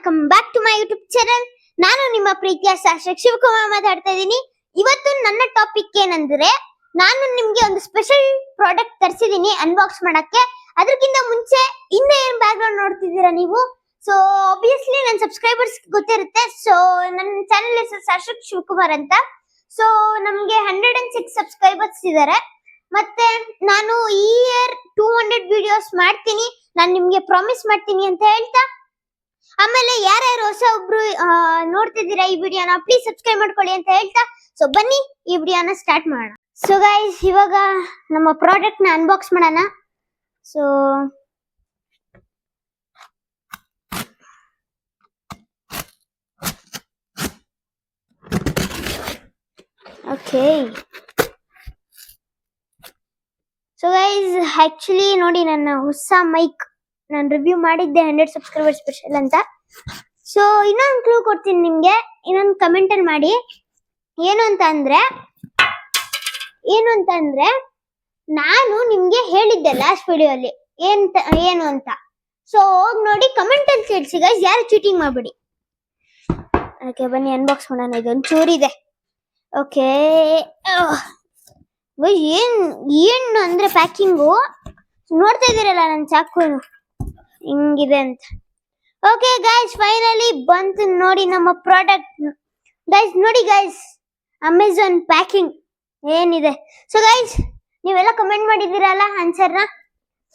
Welcome back to my YouTube channel ನಾನು ನಿಮ್ಮ ಪ್ರೀತಿಯ ಶಾಸಕ ಶಿವಕುಮಾರ್ ಮಾತಾಡ್ತಾ ಇದ್ದೀನಿ. ಇವತ್ತು ನನ್ನ ಟಾಪಿಕ್ ಏನಂದ್ರೆ, ನಾನು ನಿಮ್ಗೆ ಒಂದು ಸ್ಪೆಷಲ್ ಪ್ರಾಡಕ್ಟ್ ತರಿಸಿದೀನಿ ಅನ್ಬಾಕ್ಸ್ ಮಾಡಕ್ಕೆ. ಅದಕ್ಕಿಂತ ಮುಂಚೆ ಇನ್ನ ಏನ್ ಬ್ಯಾಕ್ ಗ್ರೌಂಡ್ ನೋಡ್ತಿದ್ದೀರಾ ನೀವು? ಸೊ ಆಬ್ವಿಯಸ್ಲಿ ನನ್ನ ಸಬ್ಸ್ಕ್ರೈಬರ್ಸ್ ಗೊತ್ತಿರುತ್ತೆ. ಸೊ ನನ್ನ ಚಾನಲ್ ಹೆಸರು ಶಾಸಕ್ ಶಿವಕುಮಾರ್ ಅಂತ. ಸೊ ನಮ್ಗೆ ಹಂಡ್ರೆಡ್ ಅಂಡ್ ಸಿಕ್ಸ್ ಸಬ್ಸ್ಕ್ರೈಬರ್ಸ್ ಇದ್ದಾರೆ ಮತ್ತೆ ನಾನು ಈ ಇಯರ್ ಟೂ ಹಂಡ್ರೆಡ್ ವಿಡಿಯೋಸ್ ಮಾಡ್ತೀನಿ. ನಾನು ನಿಮ್ಗೆ ಪ್ರಾಮಿಸ್ ಮಾಡ್ತೀನಿ ಅಂತ ಹೇಳ್ತಾ ಆಮೇಲೆ ಯಾರ್ಯಾರು ಹೊಸ ಒಬ್ರು ನೋಡ್ತಿದ್ದೀರಾ ಈ ವಿಡಿಯೋನ ಪ್ಲೀಸ್ ಸಬ್ಸ್ಕ್ರೈಬ್ ಮಾಡ್ಕೊಳ್ಳಿ ಅಂತ ಹೇಳ್ತಾ ಸೊ ಬನ್ನಿ ಈ ವಿಡಿಯೋನ ಸ್ಟಾರ್ಟ್ ಮಾಡೋಣ. ಸೊ ಗೈಸ್ ಇವಾಗ ನಮ್ಮ ಪ್ರಾಡಕ್ಟ್ನ ಅನ್ಬಾಕ್ಸ್ ಮಾಡೋಣ. So okay so guys actually ನೋಡಿ ನನ್ನ ಹೊಸ ಮೈಕ್ ನಾನು ರಿವ್ಯೂ ಮಾಡಿದ್ದೆ ಹಂಡ್ರೆಡ್ ಸಬ್ಸ್ಕ್ರೈಬರ್ ಸ್ಪೆಷಲ್ ಅಂತ. ಸೊ ಇನ್ನೊಂದು ಕ್ಲೂ ಕೊಡ್ತೀನಿ ನಿಮಗೆ. ಇನ್ನೊಂದು ಕಮೆಂಟ್ ಅಲ್ಲಿ ಮಾಡಿ. ಏನು ಅಂತ ಅಂದ್ರೆ, ಏನು ಅಂತ ಅಂದ್ರೆ, ನಾನು ನಿಮಗೆ ಹೇಳಿದ್ದೆ ಲಾಸ್ಟ್ ವಿಡಿಯೋ ಅಲ್ಲಿ. ಏನ್ ಅಂತ. ಸೊ ಹೋಗಿ ನೋಡಿ ಕಮೆಂಟ್ ಅಲ್ಲಿ ತಿಳಿಸಿ ಗೈಸ್ ಯಾರು ಚೀಟಿಂಗ್ ಮಾಡ್ಬಿಡಿ. ಓಕೆ ಬನ್ನಿ ಅನ್ಬಾಕ್ಸ್ ಮಾಡೋಣ. ಇದೊಂದು ಚೂರಿದೆ ಓಕೆ ಏನ್, ಏನು ಅಂದ್ರೆ ಪ್ಯಾಕಿಂಗು ನೋಡ್ತಾ ಇದ್ದೀರಲ್ಲ ನನ್ನ ಚಾಕು. ಹಿಂಗಿದೆ ಅಂತ. ಓಕೆ ಗೈಸ್ ಫೈನಲಿ ಬಂತು ನೋಡಿ ನಮ್ಮ ಪ್ರಾಡಕ್ಟ್ ಗೈಸ್ ನೋಡಿ ಗೈಸ್ ಅಮೆಝಾನ್ ಪ್ಯಾಕಿಂಗ್ ಏನಿದೆ. ಸೊ ಗೈಸ್ ನೀವೆಲ್ಲ ಕಮೆಂಟ್ ಮಾಡಿದ್ದೀರಲ್ಲ ಆನ್ಸರ್ನ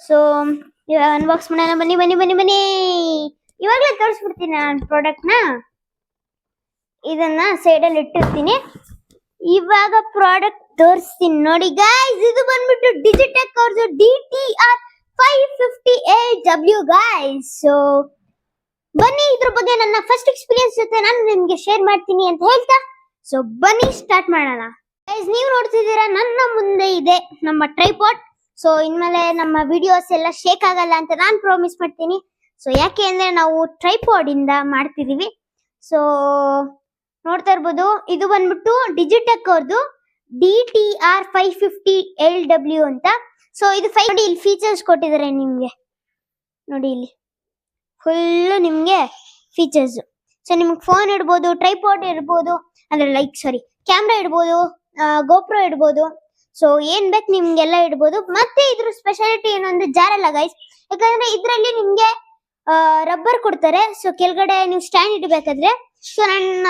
ಸೊ ಇವಾಗ ಅನ್ಬಾಕ್ಸ್ ಮಾಡೋಣ, ಬನ್ನಿ ಬನ್ನಿ ಬನ್ನಿ ಬನ್ನಿ. ಇವಾಗಲೇ ತೋರಿಸ್ಬಿಡ್ತೀನಿ ನಾನು ಪ್ರಾಡಕ್ಟ್ನ ಇದನ್ನ ಸೈಡಲ್ಲಿ ಇಟ್ಟಿರ್ತೀನಿ. ಇವಾಗ ಪ್ರಾಡಕ್ಟ್ ತೋರಿಸ್ತೀನಿ ನೋಡಿ ಗೈಸ್ ಇದು ಬಂದ್ಬಿಟ್ಟು ಡಿಜಿಟೆಕ್ ಅವ್ರದ್ದು D T R five fifty A W guys so ಬನ್ನಿ, ಇದ್ರ ಬಗ್ಗೆ ನನ್ನ ಫಸ್ಟ್ ಎಕ್ಸ್ಪೀರಿಯನ್ಸ್ ಜೊತೆ ನಾನು ನಿಮ್ಗೆ ಶೇರ್ ಮಾಡ್ತೀನಿ ಅಂತ ಹೇಳ್ತಾ. ಸೊ ಬನ್ನಿ ಸ್ಟಾರ್ಟ್ ಮಾಡೋಣ. ಗೈಸ್ ನೀವು ನೋಡ್ತಿದ್ದೀರಾ, ನನ್ನ ಮುಂದೆ ಇದೆ ನಮ್ಮ ಟ್ರೈಪಾಟ್ ಸೊ ಇನ್ಮೇಲೆ ನಮ್ಮ ವಿಡಿಯೋಸ್ ಎಲ್ಲ ಶೇಕ್ ಆಗಲ್ಲ ಅಂತ ನಾನು ಪ್ರಾಮಿಸ್ ಮಾಡ್ತೀನಿ. ಸೊ ಯಾಕೆ ಅಂದ್ರೆ ನಾವು ಟ್ರೈಪಾಡ್ ಇಂದ ಮಾಡ್ತಿದೀವಿ. ಸೊ ನೋಡ್ತಾ ಇರ್ಬೋದು, ಇದು ಬಂದ್ಬಿಟ್ಟು ಡಿಜಿಟೆಕ್ ಅವ್ರದ್ದು D T R five fifty L W ಅಂತ. ಸೊ ಇದು ಫೈ ನೋಡಿ, ಇಲ್ಲಿ ಫೀಚರ್ಸ್ ಕೊಟ್ಟಿದ್ದಾರೆ ನಿಮ್ಗೆ. ನೋಡಿ ಇಲ್ಲಿ. ಫುಲ್ ನಿಮ್ಗೆ ಫೀಚರ್ಸ್ ಸೊ ನಿಮ್ಗೆ ಫೋನ್ ಇಡ್ಬೋದು ಟ್ರೈಪಾಡ್ ಇಡ್ಬೋದು, ಅಂದ್ರೆ ಲೈಕ್ ಸಾರಿ ಕ್ಯಾಮ್ರಾ ಇಡ್ಬೋದು ಗೋಪ್ರೋ ಇಡ್ಬೋದು. ಸೊ ಏನ್ ಬೇಕು ನಿಮ್ಗೆಲ್ಲ ಇಡ್ಬೋದು. ಮತ್ತೆ ಇದ್ರ ಸ್ಪೆಷಾಲಿಟಿ ಏನು ಅಂದ್ರೆ ಜಾರಲ್ಲ ಗೈಸ್ ಯಾಕಂದ್ರೆ ಇದ್ರಲ್ಲಿ ನಿಮ್ಗೆ ರಬ್ಬರ್ ಕೊಡ್ತಾರೆ. ಸೊ ಕೆಳಗಡೆ ನೀವು ಸ್ಟ್ಯಾಂಡ್ ಇಡಬೇಕಾದ್ರೆ ಸೊ ನನ್ನ,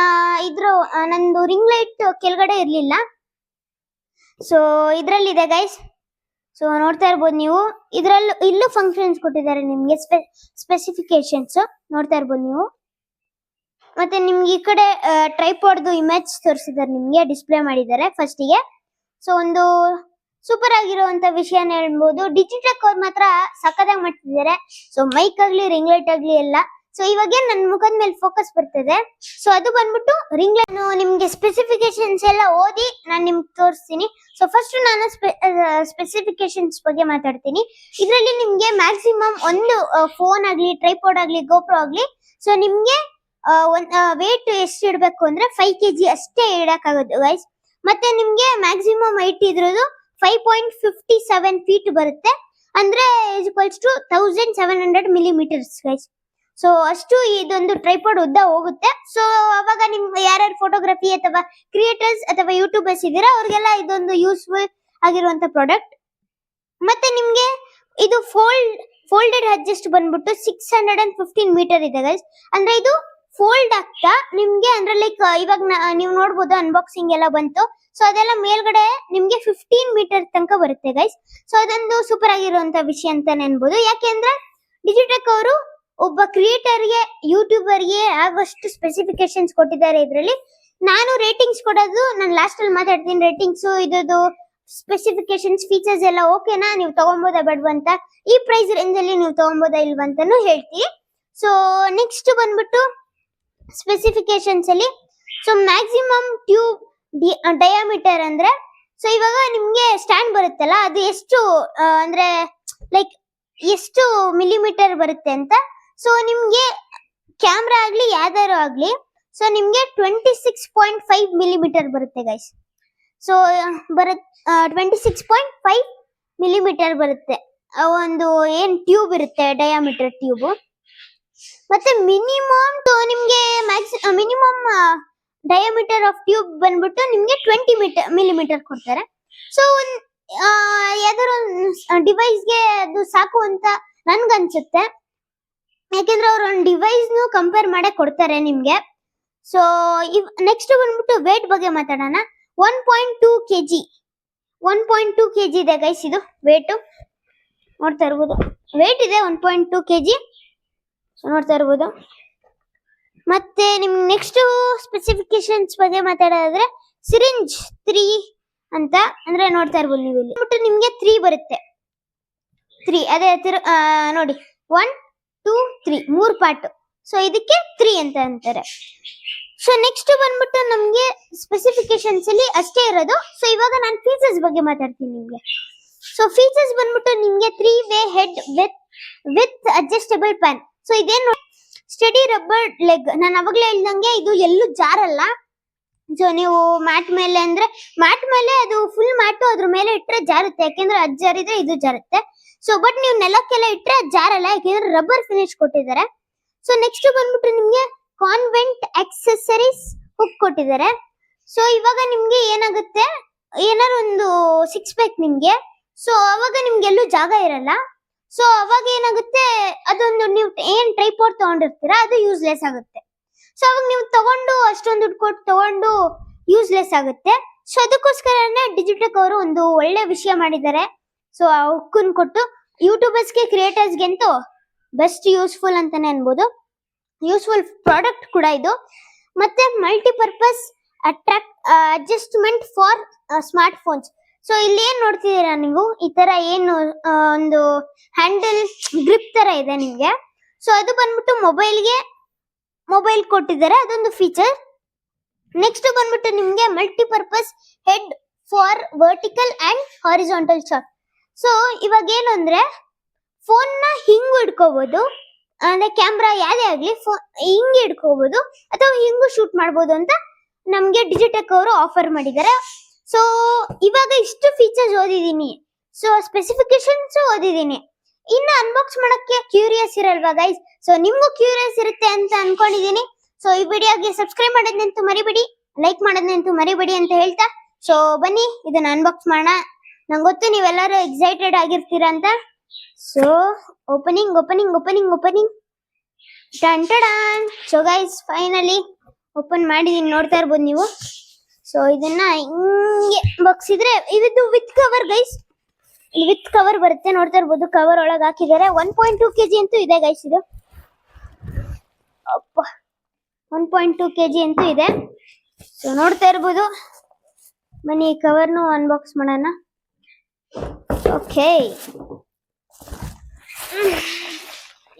ಇದ್ರ ನಂದು ರಿಂಗ್ ಲೈಟ್ ಕೆಳಗಡೆ ಇರ್ಲಿಲ್ಲ. ಸೊ ಇದ್ರಲ್ಲಿ ಇದೆ ಗೈಸ್ ಸೊ ನೋಡ್ತಾ ಇರ್ಬೋದು ನೀವು. ಇದ್ರಲ್ಲೂ, ಇಲ್ಲೂ ಫಂಕ್ಷನ್ಸ್ ಕೊಟ್ಟಿದ್ದಾರೆ ನಿಮ್ಗೆ ಸ್ಪೆಸಿಫಿಕೇಶನ್ಸ್ ನೋಡ್ತಾ ಇರ್ಬೋದು ನೀವು. ಮತ್ತೆ ನಿಮ್ಗೆ ಈ ಕಡೆ ಟ್ರೈಪಾಡ್ದು ಇಮೇಜ್ ತೋರಿಸಿದ್ದಾರೆ ನಿಮ್ಗೆ ಡಿಸ್ಪ್ಲೇ ಮಾಡಿದ್ದಾರೆ ಫಸ್ಟಿಗೆ ಸೊ ಒಂದು ಸೂಪರ್ ಆಗಿರುವಂತ ವಿಷಯನ ಹೇಳ್ಬೋದು. ಡಿಜಿಟಲ್ ಅವ್ರು ಮಾತ್ರ ಸಕ್ಕದಾಗಿ ಮಾಡ್ತಿದ್ದಾರೆ. ಸೊ ಮೈಕ್ ಆಗ್ಲಿ ರಿಂಗ್ ಲೈಟ್ ಆಗ್ಲಿ ಎಲ್ಲ ಸೊ ಇವಾಗ ನನ್ ಮುಖದ ಮೇಲೆ ಫೋಕಸ್ ಬರ್ತದೆ. ಸೊ ಅದು ಬಂದ್ಬಿಟ್ಟು ರಿಂಗ್ ಲೈಟ್ ನಿಮ್ಗೆ ಸ್ಪೆಸಿಫಿಕೇಶನ್ಸ್ ಎಲ್ಲ ಓದಿ ನಾನು ನಿಮ್ಗೆ ತೋರಿಸ್ತೀನಿ. ಸೊ ಫಸ್ಟ್ ನಾನು ಸ್ಪೆಸಿಫಿಕೇಶನ್ಸ್ ಬಗ್ಗೆ ಮಾತಾಡ್ತೀನಿ. ಇದರಲ್ಲಿ ನಿಮ್ಗೆ ಮ್ಯಾಕ್ಸಿಮಮ್ ಒಂದು ಫೋನ್ ಆಗ್ಲಿ ಟ್ರೈಪೋಡ್ ಆಗ್ಲಿ ಗೋಪ್ರೋ ಆಗ್ಲಿ ಸೊ ನಿಮ್ಗೆ ವೇಟ್ ಎಷ್ಟು ಇಡಬೇಕು ಅಂದ್ರೆ ಫೈವ್ ಕೆ ಜಿ ಅಷ್ಟೇ ಇಡಕ್ಕಾಗೋದು ಗೈಸ್ ಮತ್ತೆ ನಿಮ್ಗೆ ಮ್ಯಾಕ್ಸಿಮಮ್ ಹೈಟ್ ಇದ್ರದ್ದು five point fifty seven feet ಬರುತ್ತೆ. ಅಂದ್ರೆ equals to thousand seven hundred millimetres guys so ಅಷ್ಟು ಇದೊಂದು ಟ್ರೈಪಾಡ್ ಉದ್ದ ಹೋಗುತ್ತೆ. ಸೊ ಅವಾಗ ನಿಮ್ ಯಾರ್ಯಾರು ಫೋಟೋಗ್ರಫಿ ಅಥವಾ ಕ್ರಿಯೇಟರ್ಸ್ ಅಥವಾ ಯೂಟ್ಯೂಬರ್ಸ್ ಇದ್ದೀರಾ, ಅವ್ರಿಗೆಲ್ಲ ಇದೊಂದು ಯೂಸ್ಫುಲ್ ಆಗಿರುವಂತ ಪ್ರಾಡಕ್ಟ್ ಮತ್ತೆ ನಿಮ್ಗೆ ಇದು ಫೋಲ್ಡ್ ಫೋಲ್ಡೆಡ್ ಅಡ್ಜಸ್ಟ್ ಬಂದ್ಬಿಟ್ಟು six hundred and fifteen metre ಇದೆ ಗೈಸ್ ಅಂದ್ರೆ ಇದು ಫೋಲ್ಡ್ ಆಗ್ತಾ, ನಿಮ್ಗೆ ಅಂದ್ರೆ ಲೈಕ್ ಇವಾಗ ನೀವು ನೋಡ್ಬೋದು ಅನ್ಬಾಕ್ಸಿಂಗ್ ಎಲ್ಲ ಬಂತು. ಸೊ ಅದೆಲ್ಲ ಮೇಲ್ಗಡೆ ನಿಮ್ಗೆ ಫಿಫ್ಟೀನ್ ಮೀಟರ್ ತನಕ ಬರುತ್ತೆ ಗೈಸ್ ಸೊ ಅದೊಂದು ಸೂಪರ್ ಆಗಿರುವಂತ ವಿಷಯ ಅಂತಾನೆ ಅನ್ಬೋದು. ಯಾಕೆಂದ್ರೆ ಡಿಜಿಟೆಕ್ ಅವರು ಒಬ್ಬ ಕ್ರಿಯೇಟರ್ಗೆ ಯೂಟ್ಯೂಬರ್ಗೆ ಆಗೋಷ್ಟು ಸ್ಪೆಸಿಫಿಕೇಶನ್ಸ್ ಕೊಟ್ಟಿದ್ದಾರೆ ಇದರಲ್ಲಿ. ನಾನು ರೇಟಿಂಗ್ಸ್ ಕೊಡೋದು, ನಾನು ಲಾಸ್ಟ್ ಅಲ್ಲಿ ಮಾತಾಡ್ತೀನಿ. ರೇಟಿಂಗ್ಸ್ ಇದ್ದು ಸ್ಪೆಸಿಫಿಕೇಶನ್ಸ್ ಫೀಚರ್ಸ್ ಎಲ್ಲ ಓಕೆನಾ ನೀವು ತಗೊಬೋದಾ ಬೇಡವಂತ ಈ ಪ್ರೈಸ್ ರೇಂಜ್ ಅಲ್ಲಿ ನೀವು ತಗೊಬೋದಾ ಇಲ್ವಂತಾನು ಹೇಳ್ತೀನಿ. ಸೊ ನೆಕ್ಸ್ಟ್ ಬಂದ್ಬಿಟ್ಟು ಸ್ಪೆಸಿಫಿಕೇಶನ್ಸ್ ಅಲ್ಲಿ. ಸೊ ಮ್ಯಾಕ್ಸಿಮಮ್ ಟ್ಯೂಬ್ ಡಯಾಮೀಟರ್ ಅಂದ್ರೆ ಸೊ ಇವಾಗ ನಿಮ್ಗೆ ಸ್ಟ್ಯಾಂಡ್ ಬರುತ್ತಲ್ಲ, ಅದು ಎಷ್ಟು ಅಂದ್ರೆ ಲೈಕ್ ಎಷ್ಟು ಮಿಲಿಮೀಟರ್ ಬರುತ್ತೆ ಅಂತ. ಸೊ ನಿಮ್ಗೆ ಕ್ಯಾಮ್ರಾ ಆಗ್ಲಿ ಯಾವ್ದಾರು ಆಗ್ಲಿ ಸೊ ನಿಮ್ಗೆ twenty six point five millimetre ಬರುತ್ತೆ ಗೈಸ್ ಸೊ ಬರತ್ twenty six point five millimetre ಬರುತ್ತೆ. ಒಂದು, ಏನ್ ಟ್ಯೂಬ್ ಇರುತ್ತೆ ಡಯಾಮೀಟರ್ ಟ್ಯೂಬ್ ಮತ್ತೆ ಮಿನಿಮಮ್ ನಿಮ್ಗೆ max minimum diameter of tube ಬಂದ್ಬಿಟ್ಟು ನಿಮ್ಗೆ ಟ್ವೆಂಟಿ ಮೀಟರ್ ಮಿಲಿಮೀಟರ್ ಕೊಡ್ತಾರೆ. ಸೊ ಒಂದ್ ಯಾವ್ದಾರ ಡಿವೈಸ್ಗೆ ಅದು ಸಾಕು ಅಂತ ನನ್ಗನ್ಸುತ್ತೆ. ಯಾಕೆಂದ್ರೆ ಅವ್ರು ಒಂದು ಡಿವೈಸ್ ನು ಕಂಪೇರ್ ಮಾಡೇ ಕೊಡ್ತಾರೆ ನಿಮ್ಗೆ. ಸೊ ಇವ್ ನೆಕ್ಸ್ಟ್ ಬಂದ್ಬಿಟ್ಟು ವೇಟ್ ಬಗ್ಗೆ ಮಾತಾಡೋಣ. One point two K G one point two K G ಇದೆ ಗೈಸ್ ಇದು ವೇಟು ನೋಡ್ತಾ ಇರ್ಬೋದು. ವೇಟ್ ಇದೆ one point two K G ನೋಡ್ತಾ ಇರ್ಬೋದು. ಮತ್ತೆ ನಿಮ್ಗೆ ನೆಕ್ಸ್ಟ್ ಸ್ಪೆಸಿಫಿಕೇಶನ್ಸ್ ಬಗ್ಗೆ ಮಾತಾಡೋದಾದ್ರೆ ಸಿರಿಂಜ್ ತ್ರೀ ಅಂತ. ಅಂದ್ರೆ ನೋಡ್ತಾ ಇರ್ಬೋದು ನೀವು ಇಲ್ಲಿ ಬಿಟ್ಟು ನಿಮ್ಗೆ ತ್ರೀ ಬರುತ್ತೆ. ತ್ರೀ ಅದೇ ತಿರು ನೋಡಿ. ಒನ್ ಟೂ ತ್ರೀ ಮೂರ್ ಪಾರ್ಟ್ ಸೊ ಇದಕ್ಕೆ ತ್ರೀ ಅಂತ ಅಂತಾರೆ. ಸೊ ನೆಕ್ಸ್ಟ್ ಬಂದ್ಬಿಟ್ಟು ನಮ್ಗೆ ಸ್ಪೆಸಿಫಿಕೇಶನ್ಸ್ ಅಲ್ಲಿ ಅಷ್ಟೇ ಇರೋದು. ಸೊ ಇವಾಗ ನಾನು ಫೀಚರ್ಸ್ ಬಗ್ಗೆ ಮಾತಾಡ್ತೀನಿ ನಿಮ್ಗೆ. ಸೊ ಫೀಚರ್ಸ್ ಬಂದ್ಬಿಟ್ಟು ನಿಮ್ಗೆ three way head with with adjustable pan so ಇದೇನು ಸ್ಟಡಿ ರಬ್ಬರ್ ಲೆಗ್ ನಾನು ಅವಾಗಲೇ ಹೇಳ್ದಂಗೆ ಇದು ಎಲ್ಲೂ ಜಾರಲ್ಲ. ಸೊ ನೀವು ಮ್ಯಾಟ್ ಮೇಲೆ ಅಂದ್ರೆ ಮ್ಯಾಟ್ ಮೇಲೆ ಅದು ಫುಲ್ ಮ್ಯಾಟು ಅದ್ರ ಮೇಲೆ ಇಟ್ಟರೆ ಜಾರುತ್ತೆ. ಯಾಕೆಂದ್ರೆ ಅದು ಜಾರಿದ್ರೆ ಇದು ಜಾರುತ್ತೆ. ಸೊ ಬಟ್ ನೀವು ನೆಲಕ್ಕೆಲ್ಲ ಇಟ್ರೆ ಜಾರಲ್ಲ, ಯಾಕೆಂದ್ರೆ ರಬ್ಬರ್ ಫಿನಿಶ್ ಕೊಟ್ಟಿದ್ದಾರೆ. ಸೊ ನೆಕ್ಸ್ಟ್ ಬಂದ್ಬಿಟ್ಟು ನಿಮ್ಗೆ ಕಾನ್ವೆಂಟ್ ಆಕ್ಸೆಸರೀಸ್ ಹುಕ್ ಕೊಟ್ಟಿದ್ದಾರೆ. ಸೊ ಇವಾಗ ನಿಮ್ಗೆ ಏನಾಗುತ್ತೆ? ಏನಾರು ಒಂದು ಸಿಕ್ಸ್ ಬೇಕು ನಿಮ್ಗೆ. ಸೊ ಅವಾಗ ನಿಮ್ಗೆ ಎಲ್ಲೂ ಜಾಗ ಇರಲ್ಲ. ಸೊ ಅವಾಗ ಏನಾಗುತ್ತೆ? ಅದೊಂದು ನೀವು ಏನ್ ಟ್ರೈಪೋರ್ಟ್ ತಗೊಂಡಿರ್ತೀರಾ, ಅದು ಯೂಸ್ಲೆಸ್ ಆಗುತ್ತೆ. ಸೊ ಅವಾಗ ನೀವು ತಗೊಂಡು ಅಷ್ಟೊಂದು ದುಡ್ಡು ಕೊಟ್ಟು ತಗೊಂಡು ಯೂಸ್ಲೆಸ್ ಆಗುತ್ತೆ. ಸೊ ಅದಕ್ಕೋಸ್ಕರನೇ ಡಿಜಿಟೆಕ್ ಅವರು ಒಂದು ಒಳ್ಳೆ ವಿಷಯ ಮಾಡಿದ್ದಾರೆ. ಸೊ ಆ ಹುಕ್ಕನ್ ಕೊಟ್ಟು ಯೂಟ್ಯೂಬರ್ಸ್ಗೆ ಕ್ರಿಯೇಟರ್ಸ್ಗೆ ಅಂತೂ ಬೆಸ್ಟ್ ಯೂಸ್ಫುಲ್ ಅಂತಾನೆ ಅನ್ಬೋದು. ಯೂಸ್ಫುಲ್ ಪ್ರಾಡಕ್ಟ್ ಕೂಡ ಇದು. ಮತ್ತೆ multipurpose attract adjustment for smart phones so ಇಲ್ಲಿ ಏನ್ ನೋಡ್ತಿದ್ದೀರಾ ನೀವು? ಈ ತರ ಏನು ಒಂದು ಹ್ಯಾಂಡಲ್ ಗ್ರಿಪ್ ತರ ಇದೆ ನಿಮ್ಗೆ. ಸೊ ಅದು ಬಂದ್ಬಿಟ್ಟು ಮೊಬೈಲ್ಗೆ ಮೊಬೈಲ್ ಕೊಟ್ಟಿದ್ದಾರೆ. ಅದೊಂದು ಫೀಚರ್ ನೆಕ್ಸ್ಟ್ ಬಂದ್ಬಿಟ್ಟು ನಿಮ್ಗೆ multipurpose head for vertical and horizontal shot so ಇವಾಗ ಏನು ಅಂದ್ರೆ ಫೋನ್ನ ಹಿಂಗ್ ಹಿಡ್ಕೋಬಹುದು ಅಂದ್ರೆ ಕ್ಯಾಮ್ರಾ ಯಾವ್ದೇ ಆಗ್ಲಿ ಫೋನ್ ಹಿಂಗ್ ಹಿಡ್ಕೋಬಹುದು ಅಥವಾ ಹಿಂಗು ಶೂಟ್ ಮಾಡ್ಬೋದು ಅಂತ ನಮ್ಗೆ ಡಿಜಿಟೆಕ್ ಅವರು ಆಫರ್ ಮಾಡಿದ್ದಾರೆ. ಸೊ ಇವಾಗ ಇಷ್ಟು ಫೀಚರ್ಸ್ ಓದಿದೀನಿ ಸೊ ಸ್ಪೆಸಿಫಿಕೇಶನ್ಸ್ ಓದಿದೀನಿ ಇನ್ನ ಅನ್ಬಾಕ್ಸ್ ಮಾಡಕ್ಕೆ ಕ್ಯೂರಿಯಸ್ ಇರಲ್ವಾ ಗೈಸ್ ಸೊ ನಿಮ್ಗೂ ಕ್ಯೂರಿಯಸ್ ಇರುತ್ತೆ ಅಂತ ಅನ್ಕೊಂಡಿದೀನಿ ಸೊ ಈ ವಿಡಿಯೋಗೆ ಸಬ್ಸ್ಕ್ರೈಬ್ ಮಾಡೋದಂತೂ ಮರಿಬೇಡಿ ಲೈಕ್ ಮಾಡೋದಂತೂ ಮರಿಬೇಡಿ ಅಂತ ಹೇಳ್ತಾ. ಸೊ ಬನ್ನಿ, ಇದನ್ನ ಅನ್ಬಾಕ್ಸ್ ಮಾಡೋಣ. ನಂಗೆ ಗೊತ್ತು ನೀವೆಲ್ಲರೂ ಎಕ್ಸೈಟೆಡ್ ಆಗಿರ್ತೀರಾ ಅಂತ. So opening opening opening opening ಟಂಟಡಾನ್ so guys finally open ಮಾಡಿದೀನಿ ನೋಡ್ತಾ ಇರ್ಬೋದು ನೀವು. ಸೊ ಇದನ್ನ ಹಿಂಗೆ ಬಗ್ಸಿದ್ರೆ ಇದು with cover guys with cover ಬರುತ್ತೆ, ನೋಡ್ತಾ ಇರ್ಬೋದು. ಕವರ್ ಒಳಗೆ ಹಾಕಿದ್ದಾರೆ. ಒನ್ ಪಾಯಿಂಟ್ ಟೂ ಕೆಜಿ ಅಂತೂ ಇದೆ ಗೈಸ್ ಇದು. ಅಪ್ಪ. ಒನ್ ಪಾಯಿಂಟ್ ಟೂ ಕೆಜಿ ಅಂತೂ ಇದೆ. ಸೊ ನೋಡ್ತಾ ಇರ್ಬೋದು. ಮನಿ ಕವರ್ನು ಅನ್ಬಾಕ್ಸ್ ಮಾಡೋಣ. ಓಕೆ